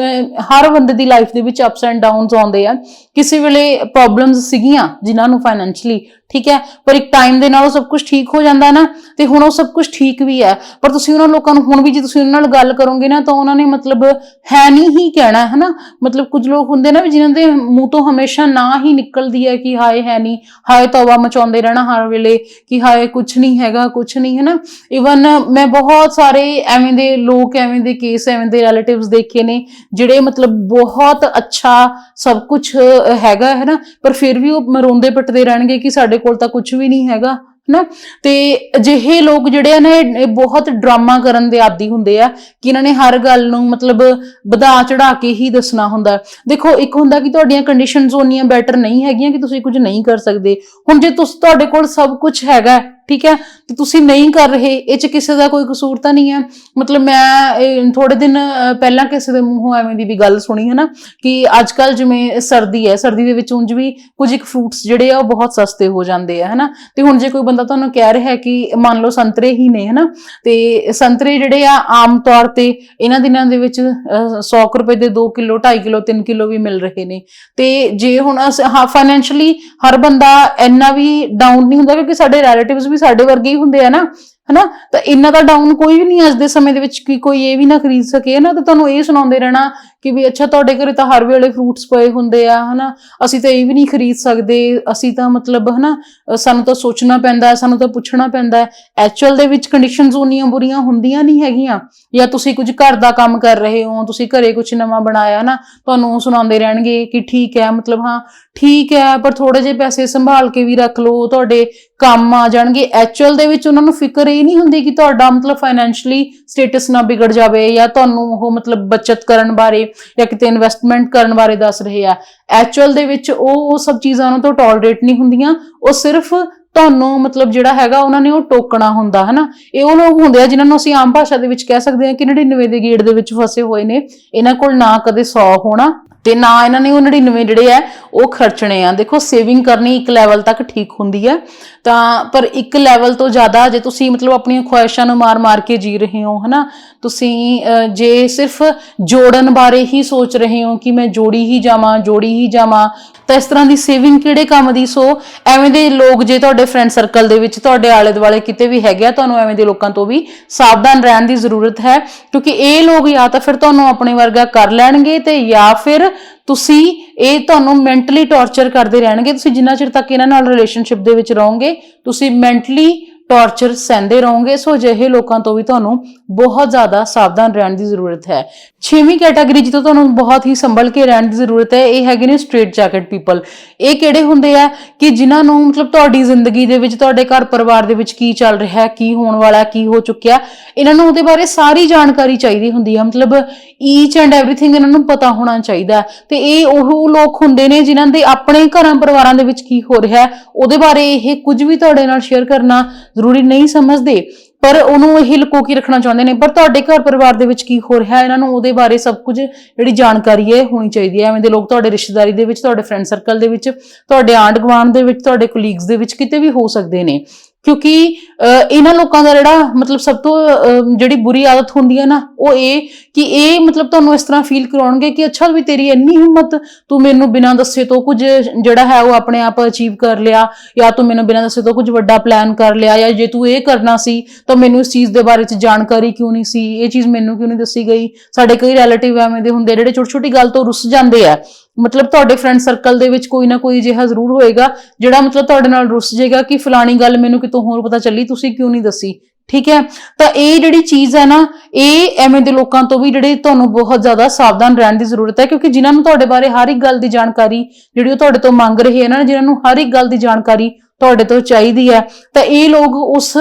ਹਰ ਬੰਦੇ ਦੀ ਲਾਈਫ ਦੇ ਵਿੱਚ ਅਪਸ ਐਂਡ ਡਾਊਨਸ ਆਉਂਦੇ ਆ। ਕਿਸੇ ਵੇਲੇ ਪ੍ਰੋਬਲਮਸ ਸੀਗੀਆਂ, ਜਿਨ੍ਹਾਂ ਨੂੰ ਫਾਈਨੈਂਸ਼ਲੀ ਫਾਈਨੈਂਸ਼ੀਅਲੀ ਠੀਕ ਹੈ? ਪਰ ਇੱਕ ਟਾਈਮ ਦੇ ਨਾਲ ਉਹ ਸਭ ਕੁਝ ਠੀਕ ਹੋ ਜਾਂਦਾ ਨਾ, ਤੇ ਹੁਣ ਉਹ ਸਭ ਕੁਝ ਠੀਕ ਵੀ ਹੈ। ਪਰ ਤੁਸੀਂ ਉਹਨਾਂ ਲੋਕਾਂ ਨੂੰ, ਹੁਣ ਵੀ ਜੇ ਤੁਸੀਂ ਉਹਨਾਂ ਨਾਲ ਗੱਲ ਕਰੋਗੇ ਨਾ, ਤਾਂ ਉਹਨਾਂ ਨੇ ਮਤਲਬ ਹੈ ਨਹੀਂ ਹੀ ਕਹਿਣਾ ਹੈ ਨਾ ਮਤਲਬ ਕੁਝ ਲੋਕ ਹੁੰਦੇ ਨਾ ਵੀ ਜਿਨ੍ਹਾਂ ਦੇ ਮੂੰਹ ਤੋਂ ਹਮੇਸ਼ਾ ਨਾ ਹੀ ਨਿਕਲਦੀ ਹੈ ਕਿ ਹਾਏ ਹੈ ਨਹੀਂ, ਹਾਏ ਤੌਬਾ ਮਚਾਉਂਦੇ ਰਹਿਣਾ ਹਰ ਵੇਲੇ, ਕਿ ਹਾਏ ਕੁਝ ਨਹੀਂ ਹੈਗਾ ਕੁਝ ਨਹੀਂ ਹੈ ਨਾ ਇਵਨ ਮੈਂ ਬਹੁਤ ਸਾਰੇ ਐਵੇਂ ਦੇ ਲੋਕ, ਐਵੇਂ ਦੇ ਕੇਸ ਐਵੇਂ ਦੇ ਰਿਲੇਟਿਵਸ ਦੇਖੇ ਨੇ, ਜਿਹੜੇ ਮਤਲਬ ਬਹੁਤ ਅੱਛਾ ਸਭ ਕੁਝ ਹੈਗਾ ਹੈ ਨਾ ਪਰ ਫਿਰ ਵੀ ਉਹ ਮਰੋਂਦੇ ਪਟਦੇ ਰਹਿਣਗੇ ਕਿ ਸਾਡੇ ਕੋਲ ਤਾਂ ਕੁਝ ਵੀ ਨਹੀਂ ਹੈਗਾ, ਹਨਾ? ਤੇ ਅਜਿਹੇ ਲੋਕ ਜਿਹੜੇ ਆ ਨਾ, ਇਹ ਬਹੁਤ ਡਰਾਮਾ ਕਰਨ ਦੇ ਆਦੀ ਹੁੰਦੇ ਆ ਕਿ ਇਹਨਾਂ ਨੇ ਹਰ ਗੱਲ ਨੂੰ ਮਤਲਬ ਵਧਾ ਚੜਾ ਕੇ ਹੀ ਦੱਸਣਾ ਹੁੰਦਾ। ਦੇਖੋ, ਇੱਕ ਹੁੰਦਾ ਕਿ ਤੁਹਾਡੀਆਂ ਕੰਡੀਸ਼ਨਸ ਉਨੀਆਂ ਬੈਟਰ ਨਹੀਂ ਹੈਗੀਆਂ ਕਿ ਤੁਸੀਂ ਕੁਝ ਨਹੀਂ ਕਰ ਸਕਦੇ। ਹੁਣ ਜੇ ਤੁਸੀਂ, ਤੁਹਾਡੇ ਕੋਲ ਸਭ ਕੁਝ ਹੈਗਾ ਠੀਕ ਹੈ? ਤੇ ਤੁਸੀਂ ਨਹੀਂ ਕਰ ਰਹੇ ਇਹ ਚ ਕਿਸੇ ਦਾ ਕੋਈ ਕਸੂਰ ਤਾਂ ਨਹੀਂ ਹੈ? ਮਤਲਬ ਮੈਂ ਥੋੜੇ ਦਿਨ ਪਹਿਲਾਂ ਕਿਸੇ ਦੇ ਮੂੰਹੋਂ ਐਵੇਂ ਦੀ ਵੀ ਗੱਲ ਸੁਣੀ ਹੈ ਨਾ ਕਿ ਅੱਜ ਕੱਲ ਜਿਵੇਂ ਸਰਦੀ ਹੈ ਸਰਦੀ ਦੇ ਵਿੱਚ ਉਂਝ ਵੀ ਕੁਝ ਇੱਕ ਫਰੂਟਸ ਜਿਹੜੇ ਆ ਉਹ ਬਹੁਤ ਸਸਤੇ ਹੋ ਜਾਂਦੇ ਆ ਹਨਾ? ਤੇ ਹੁਣ ਜੇ ਕੋਈ ਬੰਦਾ ਤੁਹਾਨੂੰ ਕਹਿ ਰਿਹਾ ਹੈ ਕਿ ਮੰਨ ਲਓ ਸੰਤਰੇ ਹੀ ਨੇ ਹਨਾ? ਤੇ ਸੰਤਰੇ ਜਿਹੜੇ ਆ ਆਮ ਤੌਰ ਤੇ ਇਹਨਾਂ ਦਿਨਾਂ ਦੇ ਵਿੱਚ ਅਹ, 100 ਕੁ ਰੁਪਏ ਦੇ 2 ਕਿਲੋ 2.5 ਕਿਲੋ 3 ਕਿਲੋ ਵੀ ਮਿਲ ਰਹੇ ਨੇ। ਤੇ ਜੇ ਹੁਣ ਅਸ- ਹਾਂ ਫਾਈਨੈਂਸ਼ੀਅਲੀ ਹਰ ਬੰਦਾ ਇੰਨਾ ਵੀ ਡਾਊਨ ਨਹੀਂ ਹੁੰਦਾ ਕਿਉਂਕਿ ਸਾਡੇ ਰਿਲੇਟਿਵਸ ਵੀ ਸਾਡੇ ਵਰਗੇ ਹੀ ਹੁੰਦੇ ਆ ਨਾ, ਹਨਾ? ਤਾਂ ਇਹਨਾਂ ਦਾ ਡਾਊਨ ਕੋਈ ਵੀ ਨਹੀਂ ਅੱਜ ਦੇ ਸਮੇਂ ਦੇ ਵਿੱਚ ਕਿ ਕੋਈ ਇਹ ਵੀ ਨਾ ਖਰੀਦ ਸਕੇ ਨਾ ਤਾਂ ਤੁਹਾਨੂੰ ਇਹ ਸੁਣਾਉਂਦੇ ਰਹਿਣਾ ਕਿ ਵੀ ਅੱਛਾ ਤੁਹਾਡੇ ਘਰੇ ਤਾਂ ਹਰ ਵੇਲੇ ਫਰੂਟਸ ਪਏ ਹੁੰਦੇ ਆ ਹਨਾ? ਅਸੀਂ ਤਾਂ ਇਹ ਵੀ ਨਹੀਂ ਖਰੀਦ ਸਕਦੇ। ਅਸੀਂ ਤਾਂ ਮਤਲਬ ਹਨਾ ਅ, ਸਾਨੂੰ ਤਾਂ ਸੋਚਣਾ ਪੈਂਦਾ ਸਾਨੂੰ ਤਾਂ ਪੁੱਛਣਾ ਪੈਂਦਾ। ਐਕਚੁਅਲ ਦੇ ਵਿੱਚ ਕੰਡੀਸ਼ਨਸ ਉਨੀਆਂ ਬੁਰੀਆਂ ਹੁੰਦੀਆਂ ਨਹੀਂ ਹੈਗੀਆਂ। ਜਾਂ ਤੁਸੀਂ ਕੁਝ ਘਰ ਦਾ ਕੰਮ ਕਰ ਰਹੇ ਹੋ ਤੁਸੀਂ ਘਰੇ ਕੁਝ ਨਵਾਂ ਬਣਾਇਆ ਨਾ ਤੁਹਾਨੂੰ ਉਹ ਸੁਣਾਉਂਦੇ ਰਹਿਣਗੇ ਕਿ ਠੀਕ ਹੈ ਮਤਲਬ ਹਾਂ ਠੀਕ ਹੈ ਪਰ ਥੋੜੇ ਜਿਹੇ ਪੈਸੇ ਸੰਭਾਲ ਕੇ ਵੀ ਰੱਖ ਲਓ ਤੁਹਾਡੇ ਕੰਮ ਆ ਜਾਣਗੇ। ਐਕਚੁਅਲ ਦੇ ਵਿੱਚ ਉਹਨਾਂ ਨੂੰ ਫਿਕਰ ਇਹ ਨਹੀਂ ਹੁੰਦੀ ਕਿ ਤੁਹਾਡਾ ਮਤਲਬ ਫਾਈਨੈਂਸ਼ਲੀ ਸਟੇਟਸ ਨਾ ਵਿਗੜ ਜਾਵੇ ਜਾਂ ਤੁਹਾਨੂੰ ਉਹ ਮਤਲਬ ਬਚਤ ਕਰਨ ਬਾਰੇ ਜਾਂ ਕਿਤੇ ਇਨਵੈਸਟਮੈਂਟ ਕਰਨ ਬਾਰੇ ਦੱਸ ਰਹੇ ਆ। ਐਕਚੁਅਲ ਦੇ ਵਿੱਚ ਉਹ ਉਹ ਸਭ ਚੀਜ਼ਾਂ ਉਹਨਾਂ ਤੋਂ ਟੋਲਰੇਟ ਨਹੀਂ ਹੁੰਦੀਆਂ। ਉਹ ਸਿਰਫ ਤੁਹਾਨੂੰ ਮਤਲਬ ਜਿਹੜਾ ਹੈਗਾ, ਉਹਨਾਂ ਨੇ ਉਹ ਟੋਕਣਾ ਹੁੰਦਾ, ਹਨਾ? ਇਹ ਉਹ ਲੋਕ ਹੁੰਦੇ ਆ ਜਿਨ੍ਹਾਂ ਨੂੰ ਅਸੀਂ ਆਮ ਭਾਸ਼ਾ ਦੇ ਵਿੱਚ ਕਹਿ ਸਕਦੇ ਹਾਂ ਕਿ 99 ਦੇ ਗੇੜ ਦੇ ਵਿੱਚ ਫਸੇ ਹੋਏ ਨੇ। ਇਹਨਾਂ ਕੋਲ ਨਾ ਕਦੇ 100 ਹੋਣਾ ਤੇ ਨਾ ਇਹਨਾਂ ਨੇ ਉਹ 99 ਜਿਹੜੇ ਆ ਉਹ ਖਰਚਣੇ ਆ। ਦੇਖੋ ਸੇਵਿੰਗ ਕਰਨੀ ਇੱਕ ਲੈਵਲ ਤੱਕ ਠੀਕ ਹੁੰਦੀ ਹੈ ਤਾਂ, ਪਰ ਇੱਕ ਲੈਵਲ ਤੋਂ ਜ਼ਿਆਦਾ ਜੇ ਤੁਸੀਂ ਮਤਲਬ ਆਪਣੀਆਂ ਖੁਆਇਸ਼ਾਂ ਨੂੰ ਮਾਰ-ਮਾਰ ਕੇ ਜੀ ਰਹੇ ਹੋ, ਹਨਾ? ਤੁਸੀਂ ਜੇ ਸਿਰਫ ਜੋੜਨ ਬਾਰੇ ਹੀ ਸੋਚ ਰਹੇ ਹੋ ਕਿ ਮੈਂ ਜੋੜੀ ਹੀ ਜਾਵਾਂ, ਜੋੜੀ ਹੀ ਜਾਵਾਂ, ਤਾਂ ਇਸ ਤਰ੍ਹਾਂ ਦੀ ਸੇਵਿੰਗ ਕਿਹੜੇ ਕੰਮ ਦੀ? ਸੋ, ਐਵੇਂ ਦੇ ਲੋਕ ਜੇ ਤੁਹਾਡੇ ਫਰੈਂਡ ਸਰਕਲ ਦੇ ਵਿੱਚ, ਤੁਹਾਡੇ ਆਲੇ ਦੁਆਲੇ ਕਿਤੇ ਵੀ ਹੈਗੇ ਆ, ਤੁਹਾਨੂੰ ਐਵੇਂ ਦੇ ਲੋਕਾਂ ਤੋਂ ਵੀ ਸਾਵਧਾਨ ਰਹਿਣ ਦੀ ਜ਼ਰੂਰਤ ਹੈ। ਕਿਉਂਕਿ ਇਹ ਲੋਕ ਜਾਂ ਤਾਂ ਫਿਰ ਤੁਹਾਨੂੰ ਆਪਣੇ ਵਰਗਾ ਕਰ ਲੈਣਗੇ ਤੇ ਜਾਂ ਫਿਰ ਤੁਸੀਂ ਇਹ ਤੁਹਾਨੂੰ ਮੈਂਟਲੀ ਟੌਰਚਰ ਕਰਦੇ ਰਹਿਣਗੇ, ਤੁਸੀਂ ਜਿੰਨਾ ਚਿਰ ਤੱਕ ਇਹਨਾਂ ਨਾਲ ਰਿਲੇਸ਼ਨਸ਼ਿਪ ਦੇ ਵਿੱਚ ਰਹੋਗੇ, ਤੁਸੀਂ ਮੈਂਟਲੀ ਟੌਰਚਰ ਸਹਿੰਦੇ ਰਹੋਗੇ, ਸੋ ਅਜਿਹੇ ਲੋਕਾਂ ਤੋਂ ਵੀ ਤੁਹਾਨੂੰ ਬਹੁਤ ਜ਼ਿਆਦਾ ਸਾਵਧਾਨ ਰਹਿਣ ਦੀ ਜ਼ਰੂਰਤ ਹੈ। ਛੇਵੀਂ ਕੈਟਾਗਰੀ ਜਿੱਥੋਂ ਤੁਹਾਨੂੰ ਬਹੁਤ ਹੀ ਸੰਭਲ ਕੇ ਰਹਿਣ ਦੀ ਜ਼ਰੂਰਤ ਹੈ, ਇਹ ਹੈਗੇ ਨੇ ਸਟ੍ਰੇਟ ਜੈਕਟ ਪੀਪਲ। ਇਹ ਕਿਹੜੇ ਹੁੰਦੇ ਆ ਕਿ ਜਿਨ੍ਹਾਂ ਨੂੰ ਮਤਲਬ ਤੁਹਾਡੀ ਜ਼ਿੰਦਗੀ ਦੇ ਵਿੱਚ, ਤੁਹਾਡੇ ਘਰ ਪਰਿਵਾਰ ਦੇ ਵਿੱਚ ਕੀ ਚੱਲ ਰਿਹਾ, ਕੀ ਹੋਣ ਵਾਲਾ, ਕੀ ਹੋ ਚੁੱਕਿਆ, ਇਹਨਾਂ ਨੂੰ ਉਹਦੇ ਬਾਰੇ ਸਾਰੀ ਜਾਣਕਾਰੀ ਚਾਹੀਦੀ ਹੁੰਦੀ ਹੈ ਮਤਲਬ ਈਚ ਐਂਡ ਐਵਰੀਥਿੰਗ ਇਹਨਾਂ ਨੂੰ ਪਤਾ ਹੋਣਾ ਚਾਹੀਦਾ। ਤੇ ਇਹ ਉਹ ਲੋਕ ਹੁੰਦੇ ਨੇ ਜਿਨ੍ਹਾਂ ਦੇ ਆਪਣੇ ਘਰਾਂ ਪਰਿਵਾਰਾਂ ਦੇ ਵਿੱਚ ਕੀ ਹੋ ਰਿਹਾ, ਉਹਦੇ ਬਾਰੇ ਇਹ ਕੁਝ ਵੀ ਤੁਹਾਡੇ ਨਾਲ ਸ਼ੇਅਰ ਕਰਨਾ ਜ਼ਰੂਰੀ ਨਹੀਂ ਸਮਝਦੇ, ਪਰ ਉਹਨੂੰ ਇਹ ਲੁਕੋ ਕੇ ਰੱਖਣਾ ਚਾਹੁੰਦੇ ਨੇ। ਪਰ ਤੁਹਾਡੇ ਘਰ ਪਰਿਵਾਰ ਦੇ ਵਿੱਚ ਕੀ ਹੋ ਰਿਹਾ? ਹੈ ਇਹਨਾਂ ਨੂੰ ਉਹਦੇ ਬਾਰੇ ਸਭ ਕੁਝ ਜਿਹੜੀ ਜਾਣਕਾਰੀ ਹੈ ਹੋਣੀ ਚਾਹੀਦੀ ਹੈ। ਐਵੇਂ ਦੇ ਲੋਕ ਤੁਹਾਡੇ ਰਿਸ਼ਤੇਦਾਰੀ ਦੇ ਵਿੱਚ, ਤੁਹਾਡੇ ਫਰੈਂਡ ਸਰਕਲ ਦੇ ਵਿੱਚ, ਤੁਹਾਡੇ ਆਂਢ ਗੁਆਂਢ ਦੇ ਵਿੱਚ, ਤੁਹਾਡੇ ਕੋਲੀਗਸ ਦੇ ਵਿੱਚ ਕਿਤੇ ਵੀ ਹੋ ਸਕਦੇ ਨੇ। ਕਿਉਂਕਿ ਇਹਨਾਂ ਲੋਕਾਂ ਦਾ ਜਿਹੜਾ ਮਤਲਬ ਸਭ ਤੋਂ ਅਹ, ਜਿਹੜੀ ਬੁਰੀ ਆਦਤ ਹੁੰਦੀ ਹੈ ਨਾ ਉਹ ਇਹ ਕਿ ਇਹ ਮਤਲਬ ਤੁਹਾਨੂੰ ਇਸ ਤਰ੍ਹਾਂ ਫੀਲ ਕਰਾਉਣਗੇ ਕਿ ਅੱਛਾ ਵੀ ਤੇਰੀ ਇੰਨੀ ਹਿੰਮਤ ਤੂੰ ਮੈਨੂੰ ਬਿਨਾਂ ਦੱਸੇ ਤੋਂ ਕੁਝ ਜਿਹੜਾ ਹੈ ਉਹ ਆਪਣੇ ਆਪ ਅਚੀਵ ਕਰ ਲਿਆ ਜਾਂ ਤੂੰ ਮੈਨੂੰ ਬਿਨਾਂ ਦੱਸੇ ਤੋਂ ਕੁਝ ਵੱਡਾ ਪਲਾਨ ਕਰ ਲਿਆ ਜਾਂ ਜੇ ਤੂੰ ਇਹ ਕਰਨਾ ਸੀ ਤਾਂ ਮੈਨੂੰ ਇਸ ਚੀਜ਼ ਦੇ ਬਾਰੇ ਚ ਜਾਣਕਾਰੀ ਕਿਉਂ ਨਹੀਂ ਸੀ ਇਹ ਚੀਜ਼ ਮੈਨੂੰ ਕਿਉਂ ਨਹੀਂ ਦੱਸੀ ਗਈ? ਸਾਡੇ ਕਈ ਰਿਲੇਟਿਵ ਐਵੇਂ ਦੇ ਹੁੰਦੇ ਆ ਜਿਹੜੇ ਛੋਟੀ ਛੋਟੀ ਗੱਲ ਤੋਂ ਰੁੱਸ ਜਾਂਦੇ ਆ। ਮਤਲਬ ਤੁਹਾਡੇ ਫਰੈਂਡ ਸਰਕਲ ਦੇ ਵਿੱਚ ਕੋਈ ਨਾ ਕੋਈ ਅਜਿਹਾ ਜ਼ਰੂਰ ਹੋਏਗਾ ਜਿਹੜਾ ਮਤਲਬ ਤੁਹਾਡੇ ਨਾਲ ਰੁੱਸ ਜਾਏਗਾ ਕਿ ਫਲਾਣੀ ਗੱਲ ਮੈਨੂੰ ਕਿਤੋਂ ਹੋਰ ਪਤਾ ਚੱਲੀ ਤੁਸੀਂ ਕਿਉਂ ਨਹੀਂ ਦੱਸੀ? ਠੀਕ ਹੈ? ਤਾਂ ਇਹ ਜਿਹੜੀ ਚੀਜ਼ ਹੈ ਨਾ, ਇਹ ਐਵੇਂ ਦੇ ਲੋਕਾਂ ਤੋਂ ਵੀ ਜਿਹੜੇ ਤੁਹਾਨੂੰ ਬਹੁਤ ਜ਼ਿਆਦਾ ਸਾਵਧਾਨ ਰਹਿਣ ਦੀ ਜ਼ਰੂਰਤ ਹੈ, ਕਿਉਂਕਿ ਜਿਨ੍ਹਾਂ ਨੂੰ ਤੁਹਾਡੇ ਬਾਰੇ ਹਰ ਇੱਕ ਗੱਲ ਦੀ ਜਾਣਕਾਰੀ, ਜਿਹੜੀ ਉਹ ਤੁਹਾਡੇ ਤੋਂ ਮੰਗ ਰਹੇ ਹੈ ਨਾ ਜਿਨ੍ਹਾਂ ਨੂੰ ਹਰ ਇੱਕ ਗੱਲ ਦੀ ਜਾਣਕਾਰੀ ਤੁਹਾਡੇ ਤੋਂ ਚਾਹੀਦੀ ਹੈ, ਤਾਂ ਇਹ ਲੋਕ ਉਸ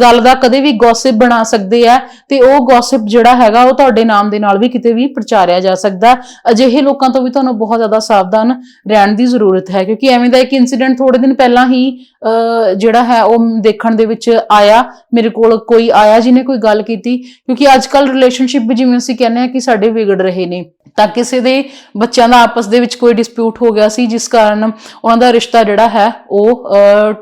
ਗੱਲ ਦਾ ਕਦੇ ਵੀ ਗੌਸਿਪ ਬਣਾ ਸਕਦੇ ਆ ਤੇ ਉਹ ਗੌਸਿਪ ਜਿਹੜਾ ਹੈਗਾ ਉਹ ਤੁਹਾਡੇ ਨਾਮ ਦੇ ਨਾਲ ਵੀ ਕਿਤੇ ਵੀ ਪ੍ਰਚਾਰਿਆ ਜਾ ਸਕਦਾ। ਅਜਿਹੇ ਲੋਕਾਂ ਤੋਂ ਵੀ ਤੁਹਾਨੂੰ ਬਹੁਤ ਜ਼ਿਆਦਾ ਸਾਵਧਾਨ ਰਹਿਣ ਦੀ ਜ਼ਰੂਰਤ ਹੈ, ਕਿਉਂਕਿ ਐਵੇਂ ਦਾ ਇੱਕ ਇਨਸੀਡੈਂਟ ਥੋੜੇ ਦਿਨ ਪਹਿਲਾਂ ਹੀ ਜਿਹੜਾ ਹੈ ਉਹ ਦੇਖਣ ਦੇ ਵਿੱਚ ਆਇਆ, ਮੇਰੇ ਕੋਲ ਕੋਈ ਆਇਆ ਜਿਹਨੇ ਕੋਈ ਗੱਲ ਕੀਤੀ, ਕਿਉਂਕਿ ਅੱਜ ਕੱਲ ਰਿਲੇਸ਼ਨਸ਼ਿਪ ਵੀ ਜਿਵੇਂ ਅਸੀਂ ਕਹਿੰਦੇ ਆ ਕਿ ਸਾਡੇ ਵਿਗੜ ਰਹੇ ਨੇ, ਤਾਂ ਕਿਸੇ ਦੇ ਬੱਚਿਆਂ ਦਾ ਆਪਸ ਦੇ ਵਿੱਚ ਕੋਈ ਡਿਸਪਿਊਟ ਹੋ ਗਿਆ ਸੀ, ਜਿਸ ਕਾਰਨ ਉਹਨਾਂ ਦਾ ਰਿਸ਼ਤਾ ਜਿਹੜਾ ਹੈ ਉਹ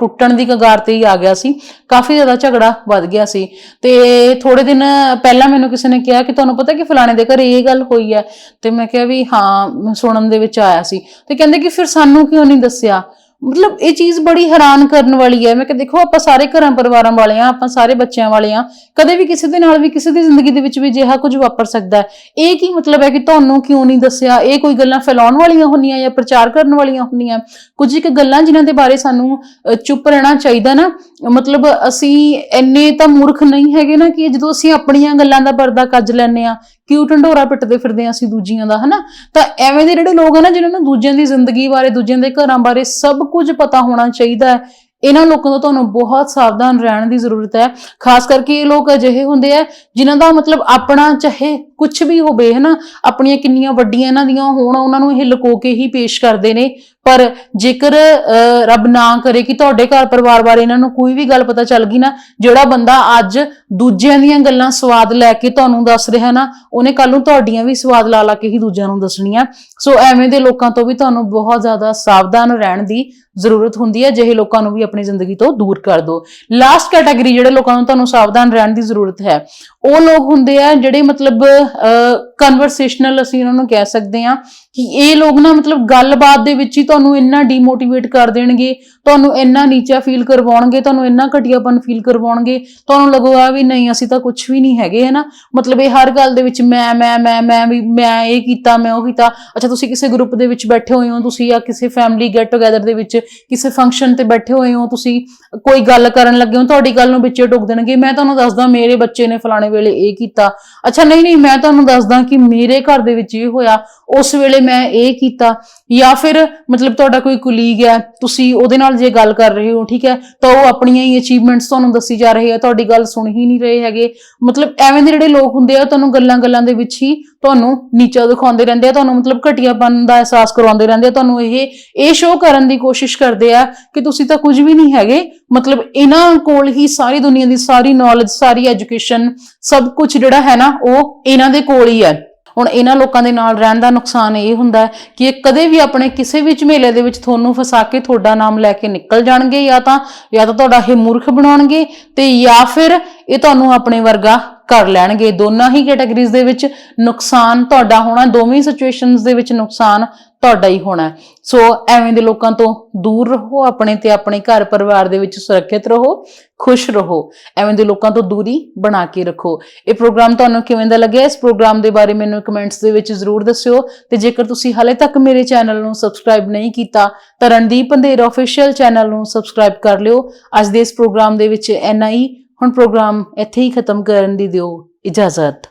ਟੁੱਟਣ ਦੀ ਕਗਾਰ ਤੇ ਹੀ ਆ ਗਿਆ ਸੀ। ਕਾਫੀ ਜ਼ਿਆਦਾ ਝਗੜਾ ਵੱਧ ਗਿਆ ਸੀ। ਤੇ ਥੋੜੇ ਦਿਨ ਪਹਿਲਾਂ ਮੈਨੂੰ ਕਿਸੇ ਨੇ ਕਿਹਾ ਕਿ ਤੁਹਾਨੂੰ ਪਤਾ ਕਿ ਫਲਾਣੇ ਦੇ ਘਰੇ ਇਹ ਗੱਲ ਹੋਈ ਹੈ। ਤੇ ਮੈਂ ਕਿਹਾ ਵੀ ਹਾਂ, ਸੁਣਨ ਦੇ ਵਿੱਚ ਆਇਆ ਸੀ। ਤੇ ਕਹਿੰਦੇ ਕਿ ਫਿਰ ਸਾਨੂੰ ਕਿਉਂ ਨਹੀਂ ਦੱਸਿਆ? ਮਤਲਬ ਇਹ ਚੀਜ਼ ਬੜੀ ਹੈਰਾਨ ਕਰਨ ਵਾਲੀ ਹੈ। ਮੈਂ ਕਿ ਦੇਖੋ, ਆਪਾਂ ਸਾਰੇ ਘਰਾਂ ਪਰਿਵਾਰਾਂ ਵਾਲੇ ਆ ਆਪਾਂ ਸਾਰੇ ਬੱਚਿਆਂ ਵਾਲੇ ਆ ਕਦੇ ਵੀ ਕਿਸੇ ਦੇ ਨਾਲ ਵੀ, ਕਿਸੇ ਦੀ ਜ਼ਿੰਦਗੀ ਦੇ ਵਿੱਚ ਵੀ ਜਿਹਾ ਕੁਝ ਵਾਪਰ ਸਕਦਾ ਹੈ। ਇਹ ਕੀ ਮਤਲਬ ਹੈ ਕਿ ਤੁਹਾਨੂੰ ਕਿਉਂ ਨਹੀਂ ਦੱਸਿਆ? ਇਹ ਕੋਈ ਗੱਲਾਂ ਫੈਲਾਉਣ ਵਾਲੀਆਂ ਹੁੰਦੀਆਂ ਜਾਂ ਪ੍ਰਚਾਰ ਕਰਨ ਵਾਲੀਆਂ ਹੁੰਦੀਆਂ? ਕੁਝ ਇੱਕ ਗੱਲਾਂ ਜਿਨ੍ਹਾਂ ਦੇ ਬਾਰੇ ਸਾਨੂੰ ਚੁੱਪ ਰਹਿਣਾ ਚਾਹੀਦਾ ਨਾ। ਮਤਲਬ ਅਸੀਂ ਇੰਨੇ ਤਾਂ ਮੂਰਖ ਨਹੀਂ ਹੈਗੇ ਨਾ ਕਿ ਜਦੋਂ ਅਸੀਂ ਆਪਣੀਆਂ ਗੱਲਾਂ ਦਾ ਪਰਦਾ ਕੱਜ ਲੈਂਦੇ ਆ ਕਿਉਂ ਢੰਡੋਰਾ ਪਿੱਟਦੇ ਫਿਰਦੇ ਆ ਅਸੀਂ ਦੂਜੀਆਂ ਦਾ, ਹਨਾ? ਤਾਂ ਐਵੇਂ ਦੇ ਜਿਹੜੇ ਲੋਕ ਆ ਨਾ, ਜਿਨ੍ਹਾਂ ਨੂੰ ਦੂਜਿਆਂ ਦੀ ਜ਼ਿੰਦਗੀ ਬਾਰੇ, ਦੂਜਿਆਂ ਦੇ ਘਰਾਂ ਬਾਰੇ ਸਭ ਕੁਝ ਪਤਾ ਹੋਣਾ ਚਾਹੀਦਾ ਹੈ। ਇਹਨਾਂ ਲੋਕਾਂ ਤੋਂ ਤੁਹਾਨੂੰ ਬਹੁਤ ਸਾਵਧਾਨ ਰਹਿਣ ਦੀ ਜ਼ਰੂਰਤ ਹੈ। ਖਾਸ ਕਰਕੇ ਇਹ ਲੋਕ ਅਜਿਹੇ ਹੁੰਦੇ ਆ, ਜਿਨ੍ਹਾਂ ਦਾ ਮਤਲਬ ਆਪਣਾ ਚਾਹੇ ਕੁਝ ਵੀ ਹੋਵੇ, ਹਨਾ, ਆਪਣੀਆਂ ਕਿੰਨੀਆਂ ਵੱਡੀਆਂ ਇਹਨਾਂ ਦੀਆਂ ਹੋਣ, ਉਹਨਾਂ ਨੂੰ ਇਹ ਲੁਕੋ ਕੇ ਹੀ ਪੇਸ਼ ਕਰਦੇ ਨੇ। ਪਰ ਜੇਕਰ ਅਹ, ਰੱਬ ਨਾ ਕਰੇ ਕਿ ਤੁਹਾਡੇ ਘਰ ਪਰਿਵਾਰ ਬਾਰੇ ਇਹਨਾਂ ਨੂੰ ਕੋਈ ਵੀ ਗੱਲ ਪਤਾ ਚੱਲ ਗਈ ਨਾ ਜਿਹੜਾ ਬੰਦਾ ਅੱਜ ਦੂਜਿਆਂ ਦੀਆਂ ਗੱਲਾਂ ਸਵਾਦ ਲੈ ਕੇ ਤੁਹਾਨੂੰ ਦੱਸ ਰਿਹਾ ਨਾ ਉਹਨੇ ਕੱਲ ਨੂੰ ਤੁਹਾਡੀਆਂ ਵੀ ਸਵਾਦ ਲਾ ਲਾ ਕੇ ਹੀ ਦੂਜਿਆਂ ਨੂੰ ਦੱਸਣੀਆਂ। ਸੋ ਐਵੇਂ ਦੇ ਲੋਕਾਂ ਤੋਂ ਵੀ ਤੁਹਾਨੂੰ ਬਹੁਤ ਜ਼ਿਆਦਾ ਸਾਵਧਾਨ ਰਹਿਣ ਦੀ ਜ਼ਰੂਰਤ ਹੁੰਦੀ ਹੈ ਜਿਹੇ ਲੋਕਾਂ ਨੂੰ ਵੀ ਆਪਣੀ ਜ਼ਿੰਦਗੀ ਤੋਂ ਦੂਰ ਕਰ ਦਿਓ। ਲਾਸਟ ਕੈਟਾਗਰੀ ਜਿਹੜੇ ਲੋਕਾਂ ਨੂੰ ਤੁਹਾਨੂੰ ਸਾਵਧਾਨ ਰਹਿਣ ਦੀ ਜ਼ਰੂਰਤ ਹੈ ਉਹ ਲੋਕ ਹੁੰਦੇ ਆ ਜਿਹੜੇ ਮਤਲਬ ਕਨਵਰਸੇਸ਼ਨਲ ਅਸੀਂ ਉਹਨਾਂ ਨੂੰ ਕਹਿ ਸਕਦੇ ਆ ਕਿ ਇਹ ਲੋਕ ਨਾ ਮਤਲਬ ਗੱਲਬਾਤ ਦੇ ਵਿੱਚ ਹੀ ਤੁਹਾਨੂੰ ਇੰਨਾ ਡੀਮੋਟੀਵੇਟ ਕਰ ਦੇਣਗੇ, ਤੁਹਾਨੂੰ ਇੰਨਾ ਨੀਚਾ ਫੀਲ ਕਰਵਾਉਣਗੇ, ਤੁਹਾਨੂੰ ਇੰਨਾ ਘਟੀਆਪਨ ਫੀਲ ਕਰਵਾਉਣਗੇ, ਤੁਹਾਨੂੰ ਲੱਗੂਗਾ ਵੀ ਨਹੀਂ, ਅਸੀਂ ਤਾਂ ਕੁਝ ਵੀ ਨਹੀਂ ਹੈਗੇ ਹੈ ਨਾ ਮਤਲਬ ਇਹ ਹਰ ਗੱਲ ਦੇ ਵਿੱਚ ਮੈਂ ਮੈਂ ਮੈਂ ਮੈਂ ਵੀ, ਮੈਂ ਇਹ ਕੀਤਾ, ਮੈਂ ਉਹ ਕੀਤਾ। ਅੱਛਾ, ਤੁਸੀਂ ਕਿਸੇ ਗਰੁੱਪ ਦੇ ਵਿੱਚ ਬੈਠੇ ਹੋਏ ਹੋ, ਤੁਸੀਂ ਜਾਂ ਕਿਸੇ ਫੈਮਿਲੀ ਗੈਟ ਟੂਗੇਦਰ ਦੇ ਵਿੱਚ, ਕਿਸੇ ਫੰਕਸ਼ਨ ਤੇ ਬੈਠੇ ਹੋਏ ਹੋ, ਤੁਸੀਂ ਕੋਈ ਗੱਲ ਕਰਨ ਲੱਗੇ ਹੋ, ਤੁਹਾਡੀ ਗੱਲ ਨੂੰ ਵਿੱਚੇ ਟੋਕ ਦੇਣਗੇ। ਮੈਂ ਤੁਹਾਨੂੰ ਦੱਸਦਾ, ਮੇਰੇ ਬੱਚੇ ਨੇ ਫਲਾਣੇ ਵੇਲੇ ਇਹ ਕੀਤਾ। ਅੱਛਾ, ਨਹੀਂ ਨਹੀਂ, ਮੈਂ ਤੁਹਾਨੂੰ ਦੱਸਦਾ ਕਿ ਮੇਰੇ ਘਰ ਦੇ ਵਿੱਚ ਇਹ ਹੋਇਆ। ਉਸ ਵੇਲੇ ਮੈਂ ਇਹ ਕੀਤਾ, ਜਾਂ ਫਿਰ ਮਤਲਬ ਤੁਹਾਡਾ ਕੋਈ ਕੁਲੀਗ ਹੈ, ਤੁਸੀਂ ਉਹਦੇ ਨਾਲ ਜੇ ਗੱਲ ਕਰ ਰਹੇ ਹੋ, ਠੀਕ ਹੈ, ਤਾਂ ਉਹ ਆਪਣੀਆਂ ਹੀ ਅਚੀਵਮੈਂਟਸ ਤੁਹਾਨੂੰ ਦੱਸੀ ਜਾ ਰਹੇ ਹੈ ਤੁਹਾਡੀ ਗੱਲ ਸੁਣ ਹੀ ਨਹੀਂ ਰਹੇ ਹੈਗੇ। ਮਤਲਬ ਐਵੇਂ ਦੇ ਜਿਹੜੇ ਲੋਕ ਹੁੰਦੇ ਆ ਤੁਹਾਨੂੰ ਗੱਲਾਂ-ਗੱਲਾਂ ਦੇ ਵਿੱਚ ਹੀ ਤੁਹਾਨੂੰ ਨੀਚਾ ਦਿਖਾਉਂਦੇ ਰਹਿੰਦੇ ਆ, ਤੁਹਾਨੂੰ ਮਤਲਬ ਘਟੀਆਪਨ ਦਾ ਅਹਿਸਾਸ ਕਰਵਾਉਂਦੇ ਰਹਿੰਦੇ ਆ, ਤੁਹਾਨੂੰ ਇਹ ਇਹ ਸ਼ੋਅ ਕਰਨ ਦੀ ਕੋਸ਼ਿਸ਼ ਕਰਦੇ ਆ ਕਿ ਤੁਸੀਂ ਤਾਂ ਕੁਝ ਵੀ ਨਹੀਂ ਹੈਗੇ। ਮਤਲਬ ਇਹਨਾਂ ਕੋਲ ਹੀ ਸਾਰੀ ਦੁਨੀਆ ਦੀ ਸਾਰੀ ਨੌਲੇਜ ਸਾਰੀ ਐਜੂਕੇਸ਼ਨ ਸਭ ਕੁਝ ਜਿਹੜਾ ਹੈ ਨਾ, ਉਹ ਇਹਨਾਂ ਦੇ ਕੋਲ ਹੀ ਹੈ। ਹੁਣ ਇਹਨਾਂ ਲੋਕਾਂ ਦੇ ਨਾਲ ਰਹਿਣ ਦਾ ਨੁਕਸਾਨ ਇਹ ਹੁੰਦਾ ਕਿ ਇਹ ਕਦੇ ਵੀ ਆਪਣੇ ਕਿਸੇ ਵੀ ਝਮੇਲੇ ਦੇ ਵਿੱਚ ਤੁਹਾਨੂੰ ਫਸਾ ਕੇ ਤੁਹਾਡਾ ਨਾਮ ਲੈ ਕੇ ਨਿਕਲ ਜਾਣਗੇ, ਜਾਂ ਤਾਂ ਜਾਂ ਤਾਂ ਤੁਹਾਡਾ ਇਹ ਮੂਰਖ ਬਣਾਉਣਗੇ ਤੇ ਜਾਂ ਫਿਰ ਇਹ ਤੁਹਾਨੂੰ ਆਪਣੇ ਵਰਗਾ ਕਰ ਲੈਣਗੇ। ਦੋਨਾਂ ਹੀ ਕੈਟਾਗਰੀਜ਼ ਦੇ ਵਿੱਚ ਨੁਕਸਾਨ ਤੁਹਾਡਾ ਹੋਣਾ, ਦੋਵੇਂ ਸਿਚੁਏਸ਼ਨਸ ਦੇ ਵਿੱਚ ਨੁਕਸਾਨ ਤੁਹਾਡਾ ਹੀ ਹੋਣਾ ਸੋ ਐਵੇਂ ਦੇ ਲੋਕਾਂ ਤੋਂ ਦੂਰ ਰਹੋ, ਆਪਣੇ ਤੇ ਆਪਣੇ ਘਰ ਪਰਿਵਾਰ ਦੇ ਵਿੱਚ ਸੁਰੱਖਿਅਤ ਰਹੋ, ਖੁਸ਼ ਰਹੋ। ਐਵੇਂ ਦੇ ਲੋਕਾਂ ਤੋਂ ਦੂਰੀ ਬਣਾ ਕੇ ਰੱਖੋ। ਇਹ ਪ੍ਰੋਗਰਾਮ ਤੁਹਾਨੂੰ ਕਿਵੇਂ ਦਾ ਲੱਗਿਆ, ਇਸ ਪ੍ਰੋਗਰਾਮ ਦੇ ਬਾਰੇ ਮੈਨੂੰ ਕਮੈਂਟਸ ਦੇ ਵਿੱਚ ਜ਼ਰੂਰ ਦੱਸਿਓ। ਤੇ ਜੇਕਰ ਤੁਸੀਂ ਹਾਲੇ ਤੱਕ ਮੇਰੇ ਚੈਨਲ ਨੂੰ ਸਬਸਕ੍ਰਾਈਬ ਨਹੀਂ ਕੀਤਾ, ਤਾਂ ਰਣਦੀਪ ਅੰਧੇਰ ਅਫੀਸ਼ੀਅਲ ਚੈਨਲ ਨੂੰ ਸਬਸਕ੍ਰਾਈਬ ਕਰ ਲਿਓ। ਅੱਜ ਦੇ ਇਸ ਪ੍ਰੋਗਰਾਮ ਦੇ ਵਿੱਚ ਇੰਨਾ ਹੀ। ਹੁਣ ਪ੍ਰੋਗਰਾਮ ਇੱਥੇ ਹੀ ਖਤਮ ਕਰਨ ਦੀ ਦਿਓ ਇਜਾਜ਼ਤ।